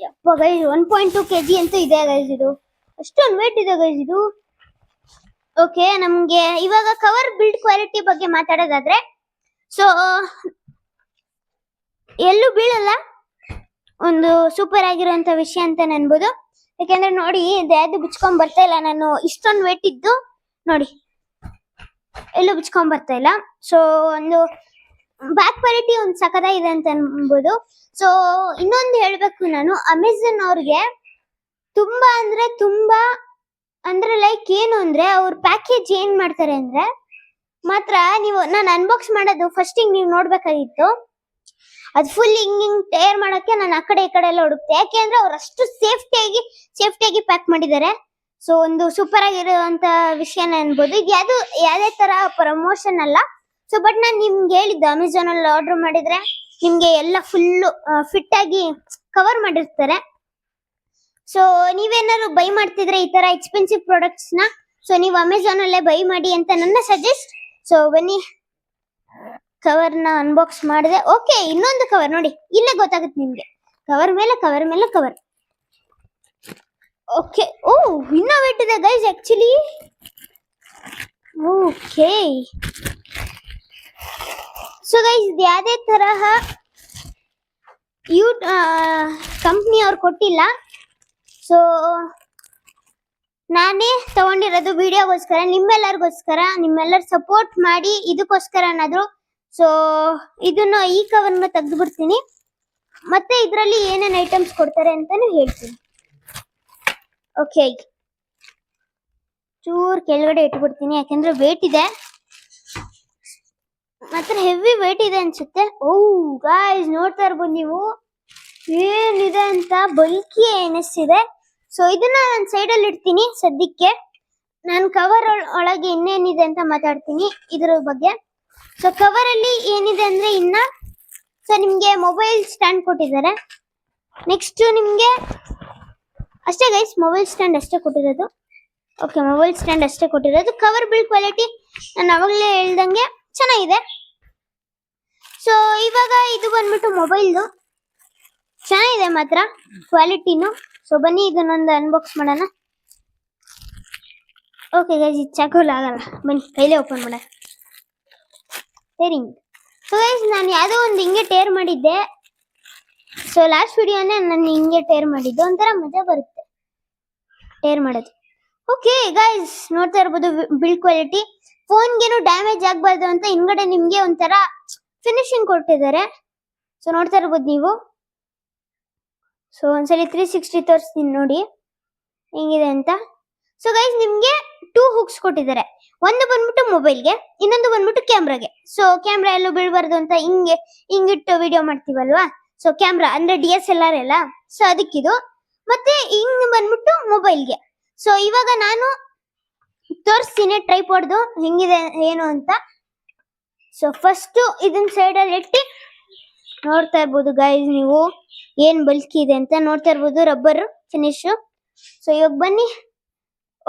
ಯಪ್ಪ guys one point two K G ಅಂತೂ ಇದೆ ಗೈಸ್ ಇದು. ಅಷ್ಟೊಂದು ವೇಟ್ ಇದೆ ಗೈಸ್ ಇದು. ಓಕೆ ನಮಗೆ ಇವಾಗ ಕವರ್ ಬಿಲ್ಡ್ ಕ್ವಾಲಿಟಿ ಬಗ್ಗೆ ಮಾತಾಡೋದಾದ್ರೆ ಸೊ ಎಲ್ಲೂ ಬೀಳಲ್ಲ. ಒಂದು ಸೂಪರ್ ಆಗಿರುವಂತ ವಿಷಯ ಅಂತ ಅನ್ಬೋದು ಯಾಕೆಂದ್ರೆ ನೋಡಿ ಯಾವ್ದು ಬಿಚ್ಕೊಂಡ್ ಬರ್ತಾ ಇಲ್ಲ. ನಾನು ಇಷ್ಟೊಂದು ವೇಟ್ ಇದ್ದು ನೋಡಿ, ಎಲ್ಲೂ ಬಿಚ್ಕೊಂಡ್ ಬರ್ತಾ ಇಲ್ಲ. ಸೊ ಒಂದು ಬ್ಯಾಕ್ ಕ್ವಾಲಿಟಿ ಒಂದು ಇದೆ ಅಂತ ಅನ್ಬೋದು. ಸೊ ಇನ್ನೊಂದು ಹೇಳ್ಬೇಕು ನಾನು. ಅಮೆಝನ್ ಅವ್ರಿಗೆ ತುಂಬಾ ಅಂದ್ರೆ ತುಂಬಾ ಅಂದ್ರೆ ಲೈಕ್ ಏನು ಅಂದ್ರೆ ಅವ್ರ ಪ್ಯಾಕೇಜ್ ಏನ್ ಮಾಡ್ತಾರೆ ಅಂದ್ರೆ ಮಾತ್ರ ನೀವು ನಾನು ಅನ್ಬಾಕ್ಸ್ ಮಾಡೋದು ಫಸ್ಟ್ ಹಿಂಗ್ ನೀವು ನೋಡ್ಬೇಕಾಗಿತ್ತು. ಅದು ಫುಲ್ ಹಿಂಗ್ ಹಿಂಗ್ ಟೇರ್ ಮಾಡಕ್ಕೆ ನಾನು ಆ ಕಡೆ ಈ ಕಡೆ ಎಲ್ಲ ಹುಡುಕ್ತೆ. ಯಾಕೆ ಅಂದ್ರೆ ಅವ್ರು ಅಷ್ಟು ಸೇಫ್ಟಿಯಾಗಿ ಸೇಫ್ಟಿಯಾಗಿ ಪ್ಯಾಕ್ ಮಾಡಿದ್ದಾರೆ. ಸೊ ಒಂದು ಸೂಪರ್ ಆಗಿರುವಂತ ವಿಷಯನ ಅನ್ಬೋದು. ಇದು ಯಾವ್ದು, ಯಾವ್ದೇ ತರ ಪ್ರಮೋಷನ್ ಅಲ್ಲ. ಸೊ ಬಟ್ ನಾನು ನಿಮ್ಗೆ ಹೇಳಿದ್ದು ಅಮೆಝಾನ್ ಅಲ್ಲಿ ಆರ್ಡರ್ ಮಾಡಿದ್ರೆ ನಿಮ್ಗೆ ಎಲ್ಲ ಫುಲ್ಲು ಫಿಟ್ ಆಗಿ ಕವರ್ ಮಾಡಿರ್ತಾರೆ. ಸೊ ನೀವೇನಾದ್ರು ಬೈ ಮಾಡ್ತಿದ್ರೆ ಈ ತರ ಎಕ್ಸ್ಪೆನ್ಸಿವ್ ಪ್ರಾಡಕ್ಟ್ಸ್ನ ಸೊ ನೀವು ಅಮೆಝಾನ್ ಅಲ್ಲೇ ಬೈ ಮಾಡಿ ಅಂತ ನನ್ನ ಸಜೆಸ್ಟ್ ಸೊ ಬನ್ನಿ. ಕವರ್ನ ಅನ್ಬಾಕ್ಸ್ ಮಾಡಿದೆ. ಓಕೆ ಇನ್ನೊಂದು ಕವರ್ ನೋಡಿ. ಇಲ್ಲೇ ಗೊತ್ತಾಗುತ್ತೆ ನಿಮ್ಗೆ. ಕವರ್ ಮೇಲೆ ಕವರ್ ಮೇಲೆ ಕವರ್ ಓಕೆ ಓ ಇನ್ನೋವೇಟ್ ಇದೆ guys actually okay so guys ಇದು ಯಾವುದೇ ತರಹ ಯೂ ಕಂಪ್ನಿ ಅವ್ರು ಕೊಟ್ಟಿಲ್ಲ. ಸೊ ನಾನೇ ತಗೊಂಡಿರೋದು ವಿಡಿಯೋಗೋಸ್ಕರ ನಿಮ್ಮೆಲ್ಲರಿಗೋಸ್ಕರ, ನಿಮ್ಮೆಲ್ಲರ ಸಪೋರ್ಟ್ ಮಾಡಿ ಇದಕ್ಕೋಸ್ಕರ ಏನಾದ್ರು. ಸೊ ಇದನ್ನ ಈ ಕವರ್ನ ತೆಗೆದು ಬಿಡ್ತೀನಿ ಮತ್ತೆ ಇದರಲ್ಲಿ ಏನೇನು ಐಟಮ್ಸ್ ಕೊಡ್ತಾರೆ ಅಂತಾನು ಹೇಳ್ತೀನಿ. ಓಕೆ ಚೂರು ಕೆಳಗಡೆ ಇಟ್ಬಿಡ್ತೀನಿ, ಯಾಕಂದ್ರೆ ವೇಟ್ ಇದೆ. ಮಾತ್ರ ಹೆವಿ ವೇಟ್ ಇದೆ ಅನ್ಸುತ್ತೆ. ಓ ಗಾಯ್ಸ್ ನೋಡ್ತಾ ಇರ್ಬೋದು ನೀವು. ಏನಿದೆ ಅಂತ ಬಲ್ಕಿ ಎನಿಸ್ತಿದೆ ಸೊ ಇದನ್ನ ನಾನು ಸೈಡಲ್ಲಿ ಇಡ್ತೀನಿ ಸದ್ಯಕ್ಕೆ. ನಾನು ಕವರ್ ಒಳಗೆ ಇನ್ನೇನಿದೆ ಅಂತ ಮಾತಾಡ್ತೀನಿ ಇದ್ರ ಬಗ್ಗೆ. ಸೊ ಕವರ್ ಅಲ್ಲಿ ಏನಿದೆ ಅಂದ್ರೆ ಇನ್ನ ಸೊ ನಿಮ್ಗೆ ಮೊಬೈಲ್ ಸ್ಟ್ಯಾಂಡ್ ಕೊಟ್ಟಿದ್ದಾರೆ. ನೆಕ್ಸ್ಟ್ ನಿಮ್ಗೆ, ಅಷ್ಟೇ ಗೈಸ್ ಮೊಬೈಲ್ ಸ್ಟ್ಯಾಂಡ್ ಅಷ್ಟೇ ಕೊಟ್ಟಿರೋದು. ಓಕೆ ಮೊಬೈಲ್ ಸ್ಟ್ಯಾಂಡ್ ಅಷ್ಟೇ ಕೊಟ್ಟಿರೋದು. ಕವರ್ ಬಿಲ್ ಕ್ವಾಲಿಟಿ ನಾನು ಅವಾಗಲೇ ಹೇಳ್ದಂಗೆ ಚೆನ್ನಾಗಿದೆ. ಸೊ ಇವಾಗ ಇದು ಬಂದ್ಬಿಟ್ಟು ಮೊಬೈಲ್ದು. ಚೆನ್ನಾಗಿದೆ ಮಾತ್ರ, ಕ್ವಾಲಿಟಿನು. ಸೊ ಬನ್ನಿ, ಇದನ್ನೊಂದು ಅನ್ಬಾಕ್ಸ್ ಮಾಡೋಣ. ಓಕೆ ಗೈಸ್ ಇದು ಚಾಕೋಲ್ ಆಗಲ್ಲ. ಬನ್ನಿ, ಕೈಲೇ ಓಪನ್ ಮಾಡೋಣ. ಟೇರಿಂಗ್ ಸೊ ಗೈಸ್ ನಾನು ಯಾವುದೋ ಒಂದು ಹಿಂಗೆ ಟೇರ್ ಮಾಡಿದ್ದೆ. ಸೊ ಲಾಸ್ಟ್ ವಿಡಿಯೋನೇ ನಾನು ಹಿಂಗೆ ಟೇರ್ ಮಾಡಿದ್ದು. ಒಂಥರ ಮಜಾ ಬರುತ್ತೆ. ಟೇರ್ ಮಾಡೋದು. ಓಕೆ ಗೈಸ್ ನೋಡ್ತಾ ಇರ್ಬೋದು ಬಿಲ್ಡ್ ಕ್ವಾಲಿಟಿ ಫೋನ್ಗೇನು ಡ್ಯಾಮೇಜ್ ಆಗ್ಬಾರ್ದು ಅಂತ ಹಿಂದ್ಗಡೆ ನಿಮ್ಗೆ ಒಂಥರ ಫಿನಿಶಿಂಗ್ ಕೊಟ್ಟಿದ್ದಾರೆ. ಸೊ ನೋಡ್ತಾ ಇರ್ಬೋದು ನೀವು. ಸೊ ಒಂದ್ಸಲಿ ತ್ರೀ ಸಿಕ್ಸ್ಟಿ ತೋರಿಸ್ತೀನಿ ನೋಡಿ. ಹೆಂಗಿದೆ ಅಂತ. ಸೊ ಗೈಸ್ ನಿಮ್ಗೆ ಟೂ ಹುಕ್ಸ್ ಕೊಟ್ಟಿದ್ದಾರೆ. ಒಂದು ಬಂದ್ಬಿಟ್ಟು ಮೊಬೈಲ್ಗೆ ಇನ್ನೊಂದು ಬಂದ್ಬಿಟ್ಟು ಕ್ಯಾಮ್ರಾಗೆ ಸೊ ಕ್ಯಾಮ್ರಾ ಎಲ್ಲೂ ಬೀಳ್ಬಾರ್ದು ಅಂತ ಹಿಂಗೆ ಹಿಂಗಿಟ್ಟು ವಿಡಿಯೋ ಮಾಡ್ತೀವಲ್ವಾ? ಸೊ ಕ್ಯಾಮ್ರಾ ಅಂದ್ರೆ ಡಿ ಎಸ್ ಎಲ್ ಆರ್ ಎಲ್ಲ. ಸೊ ಅದಕ್ಕಿದು. ಮತ್ತೆ ಹಿಂಗ್ ಬಂದ್ಬಿಟ್ಟು ಮೊಬೈಲ್ಗೆ ಸೊ ಇವಾಗ ನಾನು ತೋರಿಸ್ತೀನಿ ಟ್ರೈಪಾಡ್ದು ಹೆಂಗಿದೆ, ಏನು ಅಂತ. ಸೊ ಫಸ್ಟ್ ಇದನ್ನ ಅಲ್ಲಿ ಇಟ್ಟು ನೋಡ್ತಾ ಇರ್ಬೋದು ಗೈಸ್ ನೀವು, ಏನ್ ಬಲ್ಕಿ ಇದೆ ಅಂತ ನೋಡ್ತಾ ಇರ್ಬೋದು ರಬ್ಬರ್ ಫಿನಿಶ್ ಸೊ ಇವಾಗ ಬನ್ನಿ.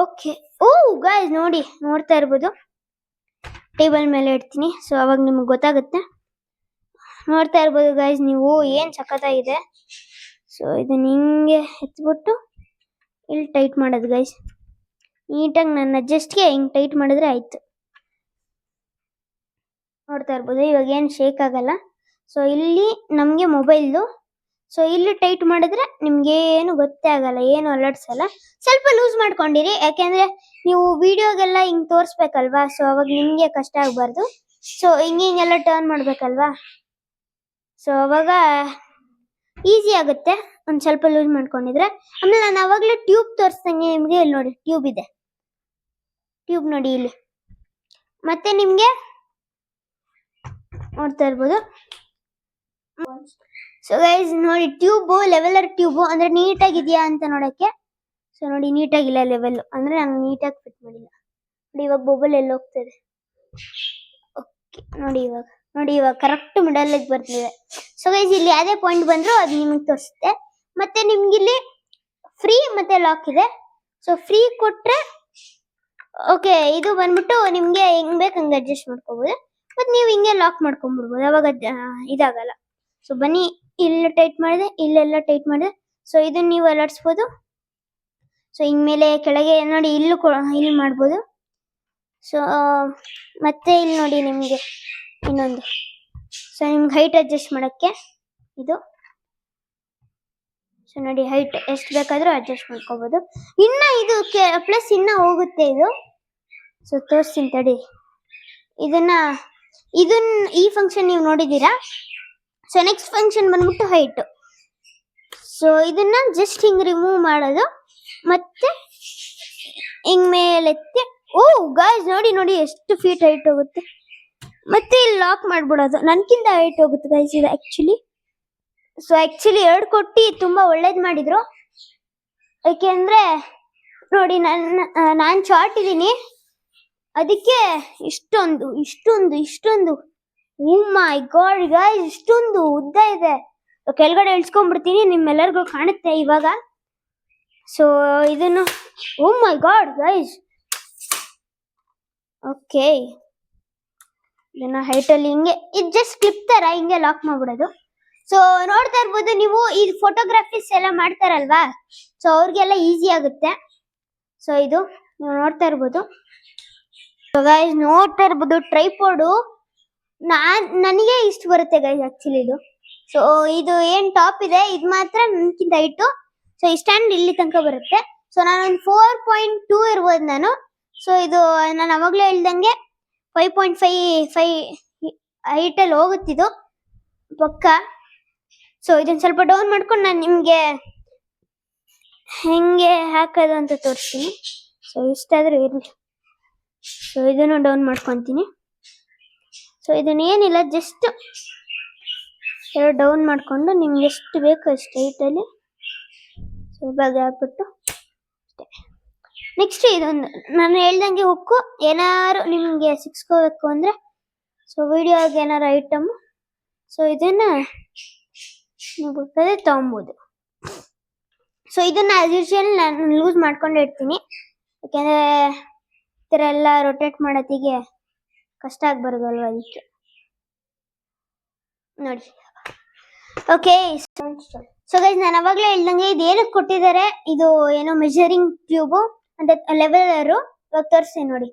ಓಕೆ ಓ ಗೈಸ್ ನೋಡಿ, ನೋಡ್ತಾ ಇರ್ಬೋದು. ಟೇಬಲ್ ಮೇಲೆ ಇಡ್ತೀನಿ. ಸೊ ಅವಾಗ ನಿಮಗೆ ಗೊತ್ತಾಗುತ್ತೆ. ನೋಡ್ತಾ ಇರ್ಬೋದು ಗೈಸ್ ನೀವು, ಏನ್ ಸಖತ್ತಾಗಿದೆ. ಸೊ ಇದನ್ನ ಹಿಂಗೆ ಎತ್ಬಿಟ್ಟು, ಇಲ್ಲಿ ಟೈಟ್ ಮಾಡೋದು ಗೈಸ್ ನೀಟಾಗಿ ನನ್ನ ಅಡ್ಜಸ್ಟ್ಗೆ ಹಿಂಗೆ ಟೈಟ್ ಮಾಡಿದ್ರೆ ಆಯ್ತು. ನೋಡ್ತಾ ಇರ್ಬೋದು, ಇವಾಗ ಏನು ಶೇಕ್ ಆಗಲ್ಲ. ಸೊ ಇಲ್ಲಿ ನಮಗೆ ಮೊಬೈಲ್ದು ಸೊ ಇಲ್ಲಿ ಟೈಟ್ ಮಾಡಿದ್ರೆ ನಿಮ್ಗೆ ಏನು ಗೊತ್ತೇ ಆಗಲ್ಲ, ಏನು ಅಲರ್ಟ್ಸಲ್ಲ ಸ್ವಲ್ಪ ಲೂಸ್ ಮಾಡ್ಕೊಂಡಿರಿ, ಯಾಕೆಂದ್ರೆ ನೀವು ವಿಡಿಯೋಗೆಲ್ಲ ಹಿಂಗೆ ತೋರಿಸ್ಬೇಕಲ್ವಾ? ಸೊ ಅವಾಗ ನಿಮಗೆ ಕಷ್ಟ ಆಗಬಾರ್ದು. ಸೊ ಹಿಂಗೆ ಹಿಂಗೆಲ್ಲ ಟರ್ನ್ ಮಾಡ್ಬೇಕಲ್ವಾ? ಸೊ ಅವಾಗ ಈಸಿ ಆಗುತ್ತೆ. ಒಂದು ಸ್ವಲ್ಪ ಲೂಸ್ ಮಾಡ್ಕೊಂಡಿದ್ರೆ. ಆಮೇಲೆ ನಾನು ಅವಾಗಲೇ ಟ್ಯೂಬ್ ತೋರಿಸ್ದಂಗೆ ನಿಮಗೆ ಇಲ್ಲಿ ನೋಡಿ ಟ್ಯೂಬ್ ಇದೆ. ಟ್ಯೂಬ್ ನೋಡಿ ಇಲ್ಲಿ. ಮತ್ತೆ ನಿಮ್ಗೆ? ನೋಡ್ತಾ ಇರ್ಬೋದು. ಸೊ ಗೈಸ್ ನೋಡಿ ಟ್ಯೂಬ್ ಲೆವೆಲರ್ ಟ್ಯೂಬು ಅಂದ್ರೆ ನೀಟಾಗಿದೆಯಾ ಅಂತ ನೋಡಕ್ಕೆ? ಸೊ ನೋಡಿ ನೀಟಾಗಿಲ್ಲ ಲೆವೆಲ್ ಅಂದ್ರೆ ನಾನು ನೀಟಾಗಿ ಫಿಟ್ ಮಾಡಿಲ್ಲ. ನೋಡಿ ಇವಾಗ ಬೊಬಲ್ ಎಲ್ಲ ಹೋಗ್ತದೆ? ಓಕೆ ನೋಡಿ ಇವಾಗ. ನೋಡಿ ಇವಾಗ ಕರೆಕ್ಟ್ ಮಿಡಲ್ ಬರ್ತಿದೆ. ಸೊ ಗೈಸ್ ಇಲ್ಲಿ ಯಾವುದೇ ಪಾಯಿಂಟ್ ಬಂದ್ರು ಅದು ನಿಮಗೆ ತೋರಿಸುತ್ತೆ. ಮತ್ತೆ ನಿಮ್ಗೆ ಇಲ್ಲಿ ಫ್ರೀ ಮತ್ತೆ ಲಾಕ್ ಇದೆ. ಸೊ ಫ್ರೀ ಕೊಟ್ರೆ ಓಕೆ ಇದು ಬಂದ್ಬಿಟ್ಟು ನಿಮ್ಗೆ ಹೆಂಗ್ ಬೇಕು ಹಂಗೆ ಅಡ್ಜಸ್ಟ್ ಮಾಡ್ಕೋಬಹುದು ಮತ್ತೆ ನೀವು ಹಿಂಗೆ ಲಾಕ್ ಮಾಡ್ಕೊಂಡ್ಬಿಡ್ಬೋದು ಅವಾಗ ಇದಾಗಲ್ಲ. ಸೊ ಬನ್ನಿ, ಇಲ್ಲ ಟೈಟ್ ಮಾಡಿದೆ ಇಲ್ಲೆಲ್ಲ ಟೈಟ್ ಮಾಡಿದೆ. ಸೊ ಇದನ್ನ ನೀವು ಅಲರ್ಟ್ಸ್ಬೋದು ಸೊ ಹಿಂಗ್ ಮೇಲೆ ಕೆಳಗೆ ನೋಡಿ ಇಲ್ಲೂ ಇಲ್ಲಿ ಮಾಡ್ಬೋದು. ಸೊ ಮತ್ತೆ ಇಲ್ಲಿ ನೋಡಿ ನಿಮಗೆ ಇನ್ನೊಂದು. ಸೊ ನಿಮ್ಗೆ ಹೈಟ್ ಅಡ್ಜಸ್ಟ್ ಮಾಡೋಕ್ಕೆ ಇದು. ಸೊ ನೋಡಿ ಹೈಟ್ ಎಷ್ಟು ಬೇಕಾದರೂ ಅಡ್ಜಸ್ಟ್ ಮಾಡ್ಕೋಬಹುದು ಇನ್ನ ಇದು ಪ್ಲಸ್ ಇನ್ನ ಹೋಗುತ್ತೆ ಇದು. ಸೊ ತೋರಿಸ್ತೀನಿ ತಡಿ. ಇದನ್ನ ಇದನ್ನ ಈ ಫಂಕ್ಷನ್ ನೀವು ನೋಡಿದೀರಾ ಸೊ ನೆಕ್ಸ್ಟ್ ಫಂಕ್ಷನ್ ಬಂದ್ಬಿಟ್ಟು ಹೈಟ್ ಸೊ ಇದನ್ನ ಜಸ್ಟ್ ಹಿಂಗ್ ರಿಮೂವ್ ಮಾಡೋದು. ಮತ್ತೆ ಹಿಂಗ್ ಮೇಲೆತ್ತಿ, ಓ ಗಾಯ್ಸ್ ನೋಡಿ ನೋಡಿ, ಎಷ್ಟು ಫೀಟ್ ಹೈಟ್ ಹೋಗುತ್ತೆ. ಮತ್ತೆ ಇಲ್ಲಿ ಲಾಕ್ ಮಾಡ್ಬಿಡೋದು. ನನ್ಕಿಂತ ಹೈಟ್ ಹೋಗುತ್ತೆ ಗಾಯ್ಸ್ ಇದು ಆಕ್ಚುಲಿ ಸೊ ಆಕ್ಚುಲಿ ಎರಡು ಕೊಟ್ಟಿ ತುಂಬಾ ಒಳ್ಳೇದ್ ಮಾಡಿದ್ರು. ಯಾಕೆಂದ್ರೆ ನೋಡಿ ನನ್ನ ನಾನ್ ಶಾರ್ಟ್ ಇದೀನಿ ಅದಕ್ಕೆ ಇಷ್ಟೊಂದು ಇಷ್ಟೊಂದು ಇಷ್ಟೊಂದು. ಮೈ ಗಾಡ್ ಗಾಯ್ಸ್ ಇಷ್ಟೊಂದು ಉದ್ದ ಇದೆ. ಕೆಳಗಡೆ ಇಳ್ಸ್ಕೊಂಡ್ಬಿಡ್ತೀನಿ, ನಿಮ್ಮೆಲ್ಲರಿಗೂ ಕಾಣುತ್ತೆ ಇವಾಗ. ಸೊ ಇದನ್ನು oh my god guys okay ಇದನ್ನ ಹೈಟಲ್ಲಿ ಹಿಂಗೆ, ಇದು ಜಸ್ಟ್ ಕ್ಲಿಪ್ ತರ ಹಿಂಗೆ ಲಾಕ್ ಮಾಡ್ಬಿಡೋದು. ಸೊ ನೋಡ್ತಾ ಇರ್ಬೋದು, ನೀವು ಈ ಫೋಟೋಗ್ರಫೀಸ್ ಎಲ್ಲ ಮಾಡ್ತಾರಲ್ವಾ? ಸೊ ಅವ್ರಿಗೆಲ್ಲ ಈಸಿ ಆಗುತ್ತೆ. ಸೊ ಇದು ನೀವು ನೋಡ್ತಾ ಇರ್ಬೋದು. ಗೈಸ್ ನೋಡ್ತಾ ಇರ್ಬೋದು ಟ್ರೈಪೋಡು ನಾನ್, ನನಗೆ ಇಷ್ಟ ಬರುತ್ತೆ ಗೈಸ್ ಆಕ್ಚುಲಿ ಇದು. ಸೊ ಇದು ಏನ್ ಟಾಪ್ ಇದೆ, ಇದು ಮಾತ್ರ ನನ್ಕಿಂತ ಇಟ್ಟು ಸೊ ಈ ಸ್ಟ್ಯಾಂಡ್ ಇಲ್ಲಿ ತನಕ ಬರುತ್ತೆ. ಸೊ ನಾನೊಂದು ಫೋರ್ ಪಾಯಿಂಟ್ ಟೂ ಇರ್ಬೋದು ನಾನು. ಸೊ ಇದು ನಾನು ಅವಾಗ್ಲೂ ಹೇಳ್ದಂಗೆ ಫೈವ್ ಪಾಯಿಂಟ್ ಫೈವ್ ಫೈವ್ ಹೈಟಲ್ಲಿ ಹೋಗುತ್ತಿದ್ದು. ಪಕ್ಕ. ಸೊ ಇದನ್ನ ಸ್ವಲ್ಪ ಡೌನ್ ಮಾಡ್ಕೊಂಡು ನಾನು ನಿಮಗೆ ಹೆಂಗೆ ಹಾಕೋದು ಅಂತ ತೋರಿಸ್ತೀನಿ. ಸೊ ಇಷ್ಟಾದ್ರೂ ಇರಲಿ. ಸೊ ಇದನ್ನು ಡೌನ್ ಮಾಡ್ಕೊತೀನಿ. ಸೊ ಇದನ್ನೇನಿಲ್ಲ ಜಸ್ಟ್ ಎರಡು ಡೌನ್ ಮಾಡಿಕೊಂಡು ನಿಮ್ಗೆ ಎಷ್ಟು ಬೇಕು ಅಷ್ಟು ಸೊ ಬಗ್ಗೆ ಹಾಕ್ಬಿಟ್ಟು ನೆಕ್ಸ್ಟ್ ಇದೊಂದು, ನಾನು ಹೇಳ್ದಂಗೆ ಹುಕ್ಕು. ಏನಾದ್ರು ನಿಮಗೆ ಸಿಕ್ಸ್ಕೋಬೇಕು ಅಂದರೆ ಸೊ ವಿಡಿಯೋಗೆ ಏನಾರು ಐಟಮ್ ಸೊ ಇದನ್ನ ನೀವು ಸೊ ಇದನ್ನ ಆಸ್ ಯೂಶಲ್ ನಾನು ಲೂಸ್ ಮಾಡ್ಕೊಂಡು ಇಡ್ತೀನಿ. ಯಾಕೆಂದ್ರೆ ಈ ಥರ ಎಲ್ಲ ರೊಟೇಟ್ ಮಾಡೋತ್ತಿಗೆ ಕಷ್ಟ ಅಲ್ವಾ ಅದಕ್ಕೆ. ನೋಡಿ. ಓಕೆ ಸೊ ಗೈಸ್ ನಾನು ಅವಾಗಲೇ ಹೇಳ್ದಂಗೆ ಇದು ಏನಕ್ಕೆ ಕೊಟ್ಟಿದ್ದಾರೆ? ಇದು ಏನೋ ಮೆಜರಿಂಗ್ ಟ್ಯೂಬು ಅಂತ ಲೆವೆಲರು ಇವಾಗ ತೋರಿಸಿ ನೋಡಿ.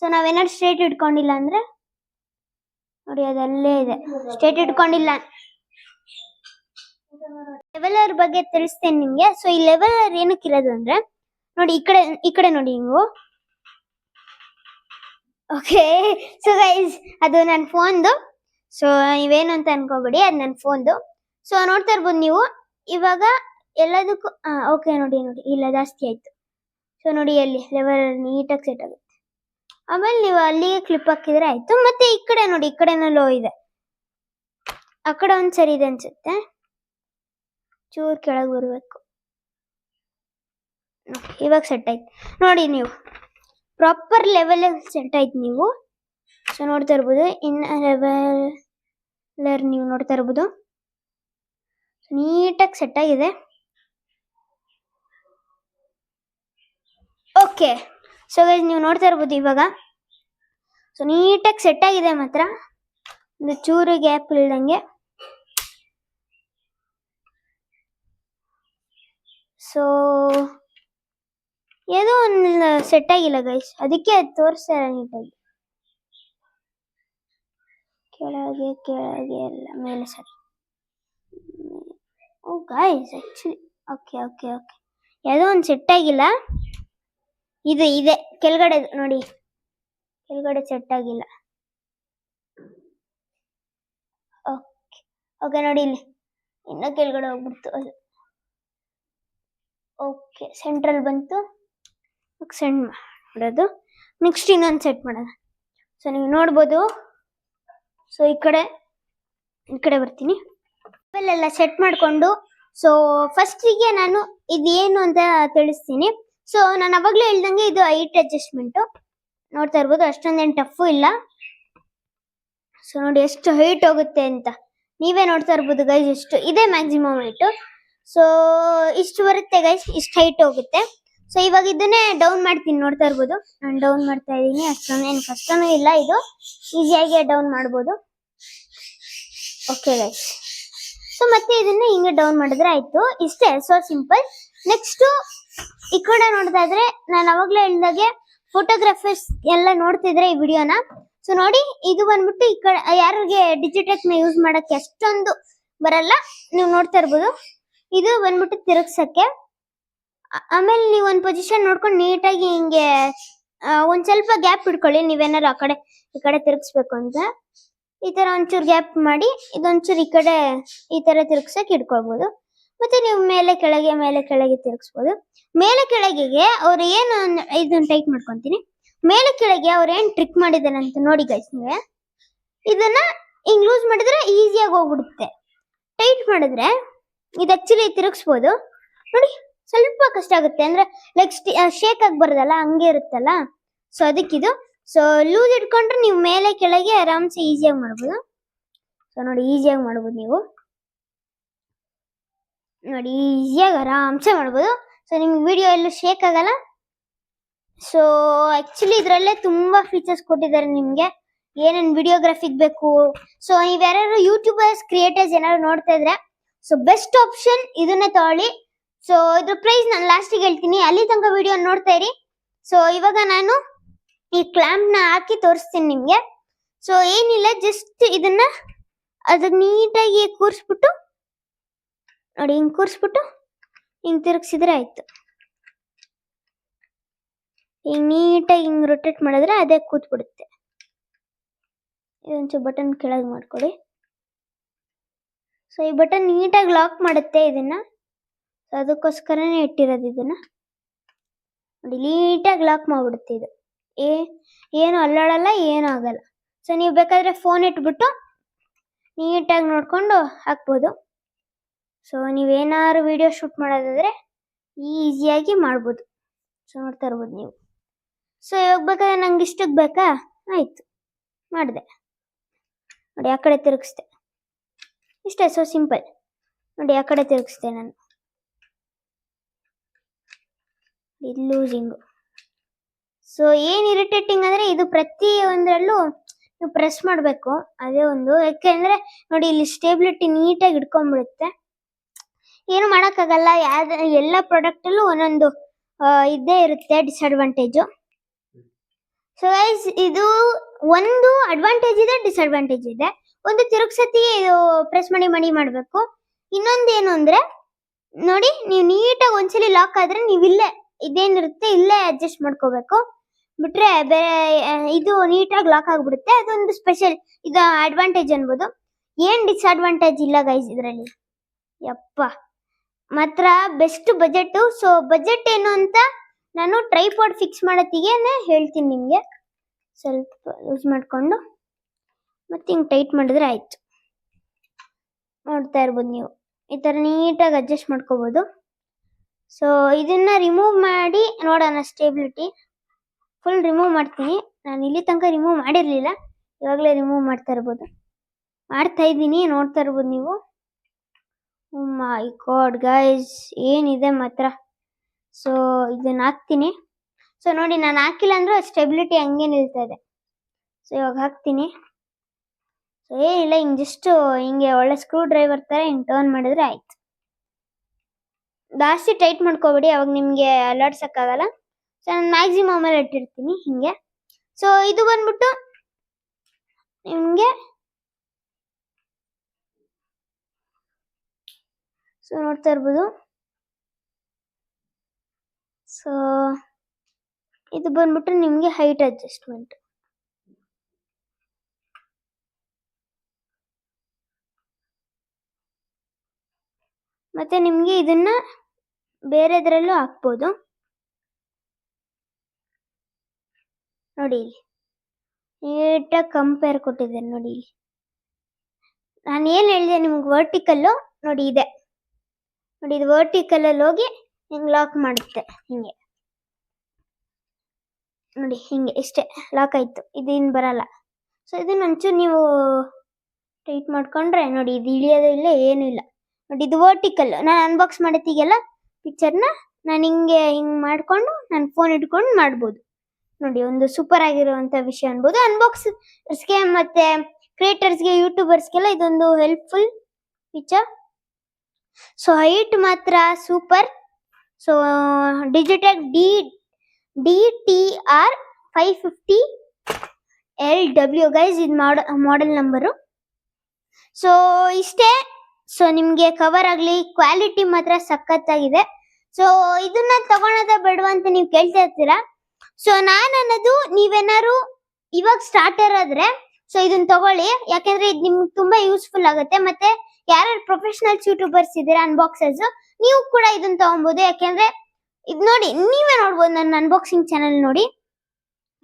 ಸೊ ನಾವೇನಾದ್ರು ಸ್ಟ್ರೇಟ್ ಇಟ್ಕೊಂಡಿಲ್ಲ ಅಂದ್ರೆ ನೋಡಿ, ಅದಲ್ಲೇ ಇದೆ. ಸ್ಟ್ರೇಟ್ ಇಟ್ಕೊಂಡಿಲ್ಲ. ಲೆವೆಲರ್ ಬಗ್ಗೆ ತಿಳಿಸ್ತೇನೆ ನಿಮ್ಗೆ. ಸೊ ಈ ಲೆವೆಲರ್ ಏನಕ್ಕೆ ಇರೋದು ಅಂದ್ರೆ, ನೋಡಿ, ಈ ಕಡೆ ಈ ಕಡೆ ನೋಡಿ ನೀವು. ಓಕೆ ಸೊ ಗೈಸ್ ಅದು ನನ್ನ ಫೋನ್ದು ಸೊ ನೀವೇನು ಅಂತ ಅನ್ಕೋಬೇಡಿ, ಅದು ನನ್ನ ಫೋನ್ದು ಸೊ ನೋಡ್ತಾ ಇರ್ಬೋದು ನೀವು, ಇವಾಗ ಎಲ್ಲದಕ್ಕೂ ಓಕೆ ನೋಡಿ ನೋಡಿ, ಇಲ್ಲ, ಜಾಸ್ತಿ ಆಯ್ತು. ಸೊ ನೋಡಿ ಅಲ್ಲಿ ಲೆವೆಲ್ ನೀಟಾಗಿ ಸೆಟ್ ಆಗುತ್ತೆ. ಆಮೇಲೆ ನೀವು ಅಲ್ಲಿಗೆ ಕ್ಲಿಪ್ ಹಾಕಿದ್ರೆ ಆಯ್ತು. ಮತ್ತೆ ಈ ಕಡೆ ನೋಡಿ, ಈ ಕಡೆನೂ ಲೋ ಇದೆ. ಆ ಕಡೆ ಒಂದ್ ಸರಿ ಇದೆ ಅನ್ಸುತ್ತೆ. ಚೂರ್ ಕೆಳಗೆ ಬರಬೇಕು. ಇವಾಗ ಸೆಟ್ ಆಯ್ತು. ನೋಡಿ ನೀವು ಪ್ರಾಪರ್ ಲೆವೆಲ್ ಸೆಟ್ ಆಯ್ತು ನೀವು. ಸೊ ನೋಡ್ತಾ ಇರ್ಬೋದು, ಇನ್ನ ಲೆವೆಲ್ ನೀವು ನೋಡ್ತಾ ಇರ್ಬೋದು. ನೀಟಾಗಿ ಸೆಟ್ ಆಗಿದೆ. ಓಕೆ ಸೊ ನೀವು ನೋಡ್ತಾ ಇರ್ಬೋದು ಇವಾಗ. ಸೊ ನೀಟಾಗಿ ಸೆಟ್ ಆಗಿದೆ ಮಾತ್ರ. ಒಂದು ಚೂರು ಗ್ಯಾಪ್ ಇಲ್ದಂಗೆ. ಸೊ ಏನೋ ಒಂದು ಸೆಟ್ ಆಗಿಲ್ಲ ಗೈಸ್ ಅದಕ್ಕೆ ಅದು ತೋರಿಸ್ತಾರೆ ನೀಟಾಗಿ ಕೆಳಗೆ ಕೆಳಗೆ ಎಲ್ಲ ಮೇಲೆ ಸರಿ ಓ guys actually okay okay okay ಯಾವುದೋ ಒಂದು ಸೆಟ್ ಆಗಿಲ್ಲ ಇದು ಇದೆ ಕೆಳಗಡೆ ನೋಡಿ ಕೆಳಗಡೆ ಸೆಟ್ ಆಗಿಲ್ಲ ಓಕೆ ಓಕೆ ನೋಡಿ ಇಲ್ಲಿ ಇನ್ನೂ ಕೆಳಗಡೆ ಹೋಗ್ಬಿಡ್ತು ಅದು ಓಕೆ ಸೆಂಟ್ರಲ್ ಬಂತು. ಸೆಂಡ್ ಮಾಡೋದು. ನೆಕ್ಸ್ಟ್ ಇನ್ನೊಂದು ಸೆಟ್ ಮಾಡೋದು ಸೊ ನೀವು ನೋಡ್ಬೋದು. ಸೊ ಈ ಕಡೆ ಈ ಕಡೆ ಬರ್ತೀನಿ. ಎಲ್ಲ ಸೆಟ್ ಮಾಡಿಕೊಂಡು. ಸೊ ಫಸ್ಟಿಗೆ ನಾನು ಇದೇನು ಅಂತ ತಿಳಿಸ್ತೀನಿ. ಸೊ ನಾನು ಅವಾಗಲೇ ಹೇಳ್ದಂಗೆ ಇದು ಹೈಟ್ ಅಡ್ಜಸ್ಟ್ಮೆಂಟು ನೋಡ್ತಾ ಇರ್ಬೋದು, ಅಷ್ಟೊಂದೇನು ಟಫು ಇಲ್ಲ. ಸೊ ನೋಡಿ, ಎಷ್ಟು ಹೈಟ್ ಹೋಗುತ್ತೆ ಅಂತ. ನೀವೇ ನೋಡ್ತಾ ಇರ್ಬೋದು ಗೈಸ್ ಎಷ್ಟು. ಇದೇ ಮ್ಯಾಕ್ಸಿಮಮ್ ಹೈಟು ಸೊ ಇಷ್ಟು ಬರುತ್ತೆ ಗೈಸ್ ಇಷ್ಟು ಹೈಟ್ ಹೋಗುತ್ತೆ. ಸೊ ಇವಾಗ ಇದನ್ನೇ ಡೌನ್ ಮಾಡ್ತೀನಿ ನೋಡ್ತಾ ಇರ್ಬೋದು. ನಾನು ಡೌನ್ ಮಾಡ್ತಾ ಇದ್ದೀನಿ ಅಷ್ಟೊಂದೇನು ಕಷ್ಟನೂ ಇಲ್ಲ ಇದು. ಈಸಿಯಾಗಿ ಡೌನ್ ಮಾಡ್ಬೋದು. ಓಕೆ ಗೈಸ್ ಸೊ ಮತ್ತೆ ಇದನ್ನ ಹಿಂಗೆ ಡೌನ್ ಮಾಡಿದ್ರೆ ಆಯ್ತು. ಇಷ್ಟೇ ಸೊ ಸಿಂಪಲ್ ನೆಕ್ಸ್ಟ್ ಈ ಕಡೆ ನೋಡ್ತಾ ಇದ್ರೆ, ನಾನು ಅವಾಗ್ಲೇ ಹೇಳಿದಾಗೆ ಫೋಟೋಗ್ರಾಫರ್ಸ್ ಎಲ್ಲ ನೋಡ್ತಿದ್ರೆ ಈ ವಿಡಿಯೋನ ಸೊ ನೋಡಿ ಇದು ಬಂದ್ಬಿಟ್ಟು ಈ ಕಡೆ, ಯಾರಿಗೆ ಡಿಜಿಟಲ್ ಯೂಸ್ ಮಾಡಕ್ಕೆ ಅಷ್ಟೊಂದು ಬರಲ್ಲ. ನೀವು ನೋಡ್ತಾ ಇರ್ಬೋದು. ಇದು ಬಂದ್ಬಿಟ್ಟು ತಿರುಗ್ಸಕ್ಕೆ. ಆಮೇಲೆ ನೀವು ಒಂದು ಪೊಸಿಷನ್ ನೋಡ್ಕೊಂಡು ನೀಟಾಗಿ ಹಿಂಗೆ ಒಂದ್ ಸ್ವಲ್ಪ ಗ್ಯಾಪ್ ಇಟ್ಕೊಳ್ಳಿ ನೀವೇನಾರು ಆ ಕಡೆ, ಈ ಕಡೆ ತಿರುಗಿಸ್ಬೇಕು ಅಂತ. ಈ ತರ ಒಂಚೂರು ಗ್ಯಾಪ್ ಮಾಡಿ, ಇದೊಂಚೂರು ಈ ಕಡೆ ಈ ತರ ತಿರುಗ್ಸಕ್ ಇಟ್ಕೊಳ್ಬೋದು ಮತ್ತೆ ನೀವು ಮೇಲೆ ಕೆಳಗೆ ಮೇಲೆ ಕೆಳಗೆ ತಿರುಗಿಸ್ಬೋದು. ಮೇಲೆ ಕೆಳಗೆಗೆ ಅವ್ರು ಏನು ಇದನ್ನ ಟೈಟ್ ಮಾಡ್ಕೊಂತೀನಿ. ಮೇಲೆ ಕೆಳಗೆ ಅವ್ರು ಏನ್ ಟ್ರಿಕ್ ಮಾಡಿದಾರೆ ಅಂತ ನೋಡಿ ಗೈಸ್ ನೀವೇ. ಇದನ್ನ ಹಿಂಗ್ ಲೂಸ್ ಮಾಡಿದ್ರೆ ಈಸಿಯಾಗಿ ಹೋಗ್ಬಿಡುತ್ತೆ. ಟೈಟ್ ಮಾಡಿದ್ರೆ ಇದು ಆಕ್ಚುಲಿ ತಿರುಗಿಸ್ಬೋದು. ನೋಡಿ, ಸ್ವಲ್ಪ ಕಷ್ಟ ಆಗುತ್ತೆ. ಅಂದ್ರೆ ಲೈಕ್ ಶೇಕ್ ಆಗಿ ಬರೋದಲ್ಲ, ಹಂಗೆ ಇರುತ್ತಲ್ಲ? ಸೊ ಅದಕ್ಕಿದು. ಸೊ ಲೂಸ್ ಇಟ್ಕೊಂಡ್ರೆ ನೀವು ಮೇಲೆ ಕೆಳಗೆ ಆರಾಮ್ಸೆ ಈಸಿಯಾಗಿ ಮಾಡ್ಬೋದು. ಸೊ ನೋಡಿ ಈಸಿಯಾಗಿ ಮಾಡ್ಬೋದು ನೀವು. ನೋಡಿ ಈಸಿಯಾಗಿ ಆರಾಮ್ಸೆ ಮಾಡ್ಬೋದು. ಸೊ ನಿಮ್ಗೆ ವಿಡಿಯೋ ಎಲ್ಲೂ ಶೇಕ್ ಆಗಲ್ಲ. ಸೊ ಆಕ್ಚುಲಿ ಇದರಲ್ಲೇ ತುಂಬಾ ಫೀಚರ್ಸ್ ಕೊಟ್ಟಿದ್ದಾರೆ ನಿಮ್ಗೆ. ಏನೇನು ವಿಡಿಯೋಗ್ರಫಿಗೆ ಬೇಕು? ಸೊ ಯಾರ್ಯಾರು ಯೂಟ್ಯೂಬರ್ಸ್ ಕ್ರಿಯೇಟರ್ಸ್ ಏನಾದ್ರು ನೋಡ್ತಾ ಇದ್ರೆ ಸೊ ಬೆಸ್ಟ್ ಆಪ್ಷನ್ ಇದನ್ನೇ ತಗೊಳ್ಳಿ. ಸೊ ಇದ್ರ ಪ್ರೈಸ್ ನಾನು ಲಾಸ್ಟಿಗೆ ಹೇಳ್ತೀನಿ. ಅಲ್ಲಿ ತನಕ ವಿಡಿಯೋ ನೋಡ್ತಾ ಇರಿ. ಸೊ ಇವಾಗ ನಾನು ಈ ಕ್ಲಾಂಪ್ನ ಹಾಕಿ ತೋರಿಸ್ತೀನಿ ನಿಮ್ಗೆ. ಸೊ ಏನಿಲ್ಲ ಜಸ್ಟ್ ಇದನ್ನ ಅದಕ್ಕೆ ನೀಟಾಗಿ ಕೂರಿಸ್ಬಿಟ್ಟು, ನೋಡಿ ಹಿಂಗೆ ಕೂರಿಸ್ಬಿಟ್ಟು ಹಿಂಗೆ ತಿರುಗಿಸಿದ್ರೆ ಆಯ್ತು. ಹಿಂಗ್ ನೀಟಾಗಿ ಹಿಂಗೆ ರೊಟೇಟ್ ಮಾಡಿದ್ರೆ ಅದೇ ಕೂತ್ಬಿಡುತ್ತೆ. ಇದೊಂಚೂರು ಬಟನ್ ಕೆಳಗೆ ಮಾಡ್ಕೊಳ್ಳಿ ಸೊ ಈ ಬಟನ್ ನೀಟಾಗಿ ಲಾಕ್ ಮಾಡುತ್ತೆ ಇದನ್ನ. ಸೊ ಅದಕ್ಕೋಸ್ಕರನೇ ಇಟ್ಟಿರೋದು ಇದನ್ನ. ನೋಡಿ, ನೀಟಾಗಿ ಲಾಕ್ ಮಾಡ್ಬಿಡುತ್ತೆ ಇದು. ಏ, ಏನು ಅಲ್ಲಾಡಲ್ಲ, ಏನೂ ಆಗಲ್ಲ. ಸೊ ನೀವು ಬೇಕಾದ್ರೆ ಫೋನ್ ಇಟ್ಬಿಟ್ಟು ನೀಟಾಗಿ ನೋಡಿಕೊಂಡು ಹಾಕ್ಬೋದು. ಸೊ ನೀವೇನಾದ್ರು ವಿಡಿಯೋ ಶೂಟ್ ಮಾಡೋದಾದರೆ ಈಸಿಯಾಗಿ ಮಾಡ್ಬೋದು. ಸೊ ನೋಡ್ತಾ ಇರ್ಬೋದು ನೀವು. ಸೊ ಇವಾಗ ಬೇಕಾದ್ರೆ ನಂಗೆ ಇಷ್ಟಕ್ಕೆ ಬೇಕಾ? ಆಯಿತು. ಮಾಡಿದೆ. ನೋಡಿ, ಆ ಕಡೆ ತಿರುಗಿಸ್ದೆ. ಇಷ್ಟೇ ಸೊ ಸಿಂಪಲ್ ನೋಡಿ, ಆ ಕಡೆ ತಿರುಗಿಸ್ತೇನೆ ನಾನು. ಲೂಸಿಂಗು ಸೊ ಏನು ಇರಿಟೇಟಿಂಗ್ ಅಂದರೆ ಇದು ಪ್ರತಿ ಒಂದರಲ್ಲೂ ನೀವು ಪ್ರೆಸ್ ಮಾಡಬೇಕು. ಅದೇ ಒಂದು, ಯಾಕೆಂದರೆ ನೋಡಿ, ಇಲ್ಲಿ ಸ್ಟೇಬಿಲಿಟಿ ನೀಟಾಗಿ ಇಟ್ಕೊಂಡ್ಬಿಡುತ್ತೆ ಏನು ಮಾಡೋಕ್ಕಾಗಲ್ಲ, ಯಾವ್ದು, ಎಲ್ಲ ಪ್ರಾಡಕ್ಟಲ್ಲೂ ಒಂದೊಂದು ಇದ್ದೇ ಇರುತ್ತೆ ಡಿಸಡ್ವಾಂಟೇಜು ಸೊ ಗೈಸ್ ಇದು ಒಂದು ಅಡ್ವಾಂಟೇಜ್ ಇದೆ ಡಿಸ್ಅಡ್ವಾಂಟೇಜ್ ಇದೆ. ಒಂದು ತಿರುಗ್ಸತಿ ಪ್ರೆಸ್ ಮಾಡಿ ಮಣಿ ಮಾಡಬೇಕು. ಇನ್ನೊಂದೇನು ಅಂದ್ರೆ, ನೋಡಿ, ನೀವು ನೀಟಾಗಿ ಒಂದ್ಸಲಿ ಲಾಕ್ ಆದ್ರೆ ನೀವು ಇಲ್ಲೇ ಇದೇನಿರುತ್ತೆ, ಇಲ್ಲೇ ಅಡ್ಜಸ್ಟ್ ಮಾಡ್ಕೋಬೇಕು. ಬಿಟ್ರೆ ಬೇರೆ ಇದು ನೀಟಾಗಿ ಲಾಕ್ ಆಗ್ಬಿಡುತ್ತೆ. ಅದೊಂದು ಸ್ಪೆಷಲ್ ಇದು ಅಡ್ವಾಂಟೇಜ್ ಅನ್ಬೋದು. ಏನ್ ಡಿಸ್ಅಡ್ವಾಂಟೇಜ್ ಇಲ್ಲ ಗೈಸ್ ಇದರಲ್ಲಿ? ಯಪ್ಪ. ಮಾತ್ರ ಬೆಸ್ಟ್ ಬಜೆಟ್ ಸೊ ಬಜೆಟ್ ಏನು ಅಂತ ನಾನು ಟ್ರೈಪಾಡ್ ಫಿಕ್ಸ್ ಮಾಡತ್ತಿಗೆ ಹೇಳ್ತೀನಿ ನಿಮಗೆ. ಸ್ವಲ್ಪ ಯೂಸ್ ಮಾಡಿಕೊಂಡು. ಮತ್ತೆ ಹಿಂಗೆ ಟೈಟ್ ಮಾಡಿದ್ರೆ ಆಯ್ತು. ನೋಡ್ತಾ ಇರ್ಬೋದು ನೀವು. ಈ ಥರ ನೀಟಾಗಿ ಅಡ್ಜಸ್ಟ್ ಮಾಡ್ಕೋಬೋದು. ಸೊ ಇದನ್ನ ರಿಮೂವ್ ಮಾಡಿ ನೋಡೋಣ ಸ್ಟೇಬಿಲಿಟಿ ಫುಲ್ ರಿಮೂವ್ ಮಾಡ್ತೀನಿ. ನಾನು ಇಲ್ಲಿ ತನಕ ರಿಮೂವ್ ಮಾಡಿರಲಿಲ್ಲ. ಇವಾಗಲೇ ರಿಮೂವ್ ಮಾಡ್ತಾ ಇರ್ಬೋದು. ಮಾಡ್ತಾ ಇದ್ದೀನಿ, ನೋಡ್ತಾ ಇರ್ಬೋದು ನೀವು. ಮೈ ಗಾಡ್ ಗೈಸ್ ಏನಿದೆ ಮಾತ್ರ. ಸೊ ಇದನ್ನ ಹಾಕ್ತೀನಿ. ಸೊ ನೋಡಿ, ನಾನು ಹಾಕಿಲ್ಲ ಅಂದ್ರೆ ಸ್ಟೆಬಿಲಿಟಿ ಹಂಗೆ ನಿಲ್ತಾ ಇದೆ. ಸೊ ಇವಾಗ ಹಾಕ್ತೀನಿ. ಸೊ ಏನಿಲ್ಲ ಹಿಂಗೆ ಜಸ್ಟ್ ಹಿಂಗೆ ಒಳ್ಳೆ ಸ್ಕ್ರೂ ಡ್ರೈವರ್ ಥರ ಹಿಂಗೆ ಟರ್ನ್ ಮಾಡಿದ್ರೆ ಆಯ್ತು. ಜಾಸ್ತಿ ಟೈಟ್ ಮಾಡ್ಕೋಬೇಡಿ, ಅವಾಗ ನಿಮಗೆ ಅಲ್ಲಾಡ್ಸೋಕ್ಕಾಗಲ್ಲ. ಸೊ ನಾನು ಮ್ಯಾಕ್ಸಿಮಮ್ ಅಲ್ಲಿ ಇಟ್ಟಿರ್ತೀನಿ, ಹಿಂಗೆ. ಸೊ ಇದು ಬಂದ್ಬಿಟ್ಟು ನಿಮಗೆ ಸೊ ನೋಡ್ತಾ ಇರ್ಬೋದು. ಸೊ ಇದು ಬಂದ್ಬಿಟ್ಟು ನಿಮಗೆ ಹೈಟ್ ಅಡ್ಜಸ್ಟ್ಮೆಂಟ್ ಮತ್ತೆ ನಿಮಗೆ ಇದನ್ನ ಬೇರೆದ್ರಲ್ಲೂ ಹಾಕ್ಬೋದು. ನೋಡಿ ಇಲ್ಲಿ. ನೀಟಾಗಿ ಕಂಪೇರ್ ಕೊಟ್ಟಿದ್ದೇನೆ ನೋಡಿ ಇಲ್ಲಿ. ನಾನು ಏನು ಹೇಳಿದೆ ನಿಮ್ಗೆ ವರ್ಟಿಕಲ್ಲು ನೋಡಿ ಇದೆ. ನೋಡಿ ಇದು ವರ್ಟಿಕಲಲ್ಲಿ ಹೋಗಿ ಹಿಂಗೆ ಲಾಕ್ ಮಾಡುತ್ತೆ, ಹಿಂಗೆ. ನೋಡಿ ಹಿಂಗೆ, ಇಷ್ಟೇ ಲಾಕ್ ಆಯಿತು. ಇದು ಇನ್ನು ಬರಲ್ಲ. ಸೊ ಇದನ್ನ ಒಂಚೂರು ನೀವು ಟೈಟ್ ಮಾಡ್ಕೊಂಡ್ರೆ ನೋಡಿ ಇದು ಇಳಿಯೋದು ಇಲ್ಲ, ಏನೂ ಇಲ್ಲ. ನೋಡಿ, ಇದು ವರ್ಟಿಕಲ್ ನಾನು ಅನ್ಬಾಕ್ಸ್ ಮಾಡತ್ತೀಗೆಲ್ಲ ಪಿಕ್ಚರ್ನ ನಾನು ಹಿಂಗೆ ಹಿಂಗೆ ಮಾಡಿಕೊಂಡು ನಾನು ಫೋನ್ ಇಟ್ಕೊಂಡು ಮಾಡ್ಬೋದು. ನೋಡಿ, ಒಂದು ಸೂಪರ್ ಆಗಿರುವಂಥ ವಿಷಯ ಅನ್ಬೋದು. ಅನ್ಬಾಕ್ಸ್ಗೆ ಮತ್ತೆ ಕ್ರಿಯೇಟರ್ಸ್ಗೆ ಯೂಟ್ಯೂಬರ್ಸ್ಗೆಲ್ಲ ಇದೊಂದು ಹೆಲ್ಪ್ಫುಲ್ ಫೀಚರ್ ಸೊ ಹೈಟ್ ಮಾತ್ರ super so digital D D T R five fifty L W guys ಇದು ಮಾಡ ಮಾಡೆಲ್ ನಂಬರು ಸೊ ಇಷ್ಟೇ. ಸೊ ನಿಮ್ಗೆ ಕವರ್ ಆಗ್ಲಿ ಕ್ವಾಲಿಟಿ ಮಾತ್ರ ಸಖತ್ತಾಗಿದೆ. ಸೊ ಇದನ್ನ ತಗೊಳೋದ ಬೇಡವಾ ಅಂತ ನೀವು ಕೇಳ್ತಾ ಇರ್ತೀರಾ? ಸೊ ನಾನು ಅನ್ನೋದು ನೀವೇನಾರು ಇವಾಗ ಸ್ಟಾರ್ಟರ್ ಆದ್ರೆ ಸೊ ಇದನ್ನ ತಗೊಳ್ಳಿ. ಯಾಕಂದ್ರೆ ಇದು ನಿಮ್ಗೆ ತುಂಬಾ ಯೂಸ್ಫುಲ್ ಆಗುತ್ತೆ. ಮತ್ತೆ ಯಾರ್ಯಾರು ಪ್ರೊಫೆಷನಲ್ಸ್ ಯೂಟ್ಯೂಬರ್ಸ್ ಇದ್ದೀರಾ ಅನ್ಬಾಕ್ಸರ್ಸ್ ನೀವು ಕೂಡ ಇದನ್ನ ತಗೊಬಹುದು ಯಾಕೆಂದ್ರೆ, ಇದು ನೋಡಿ, ನೀವೇ ನೋಡ್ಬೋದು ನನ್ನ ಅನ್ಬಾಕ್ಸಿಂಗ್ ಚಾನಲ್ ನೋಡಿ.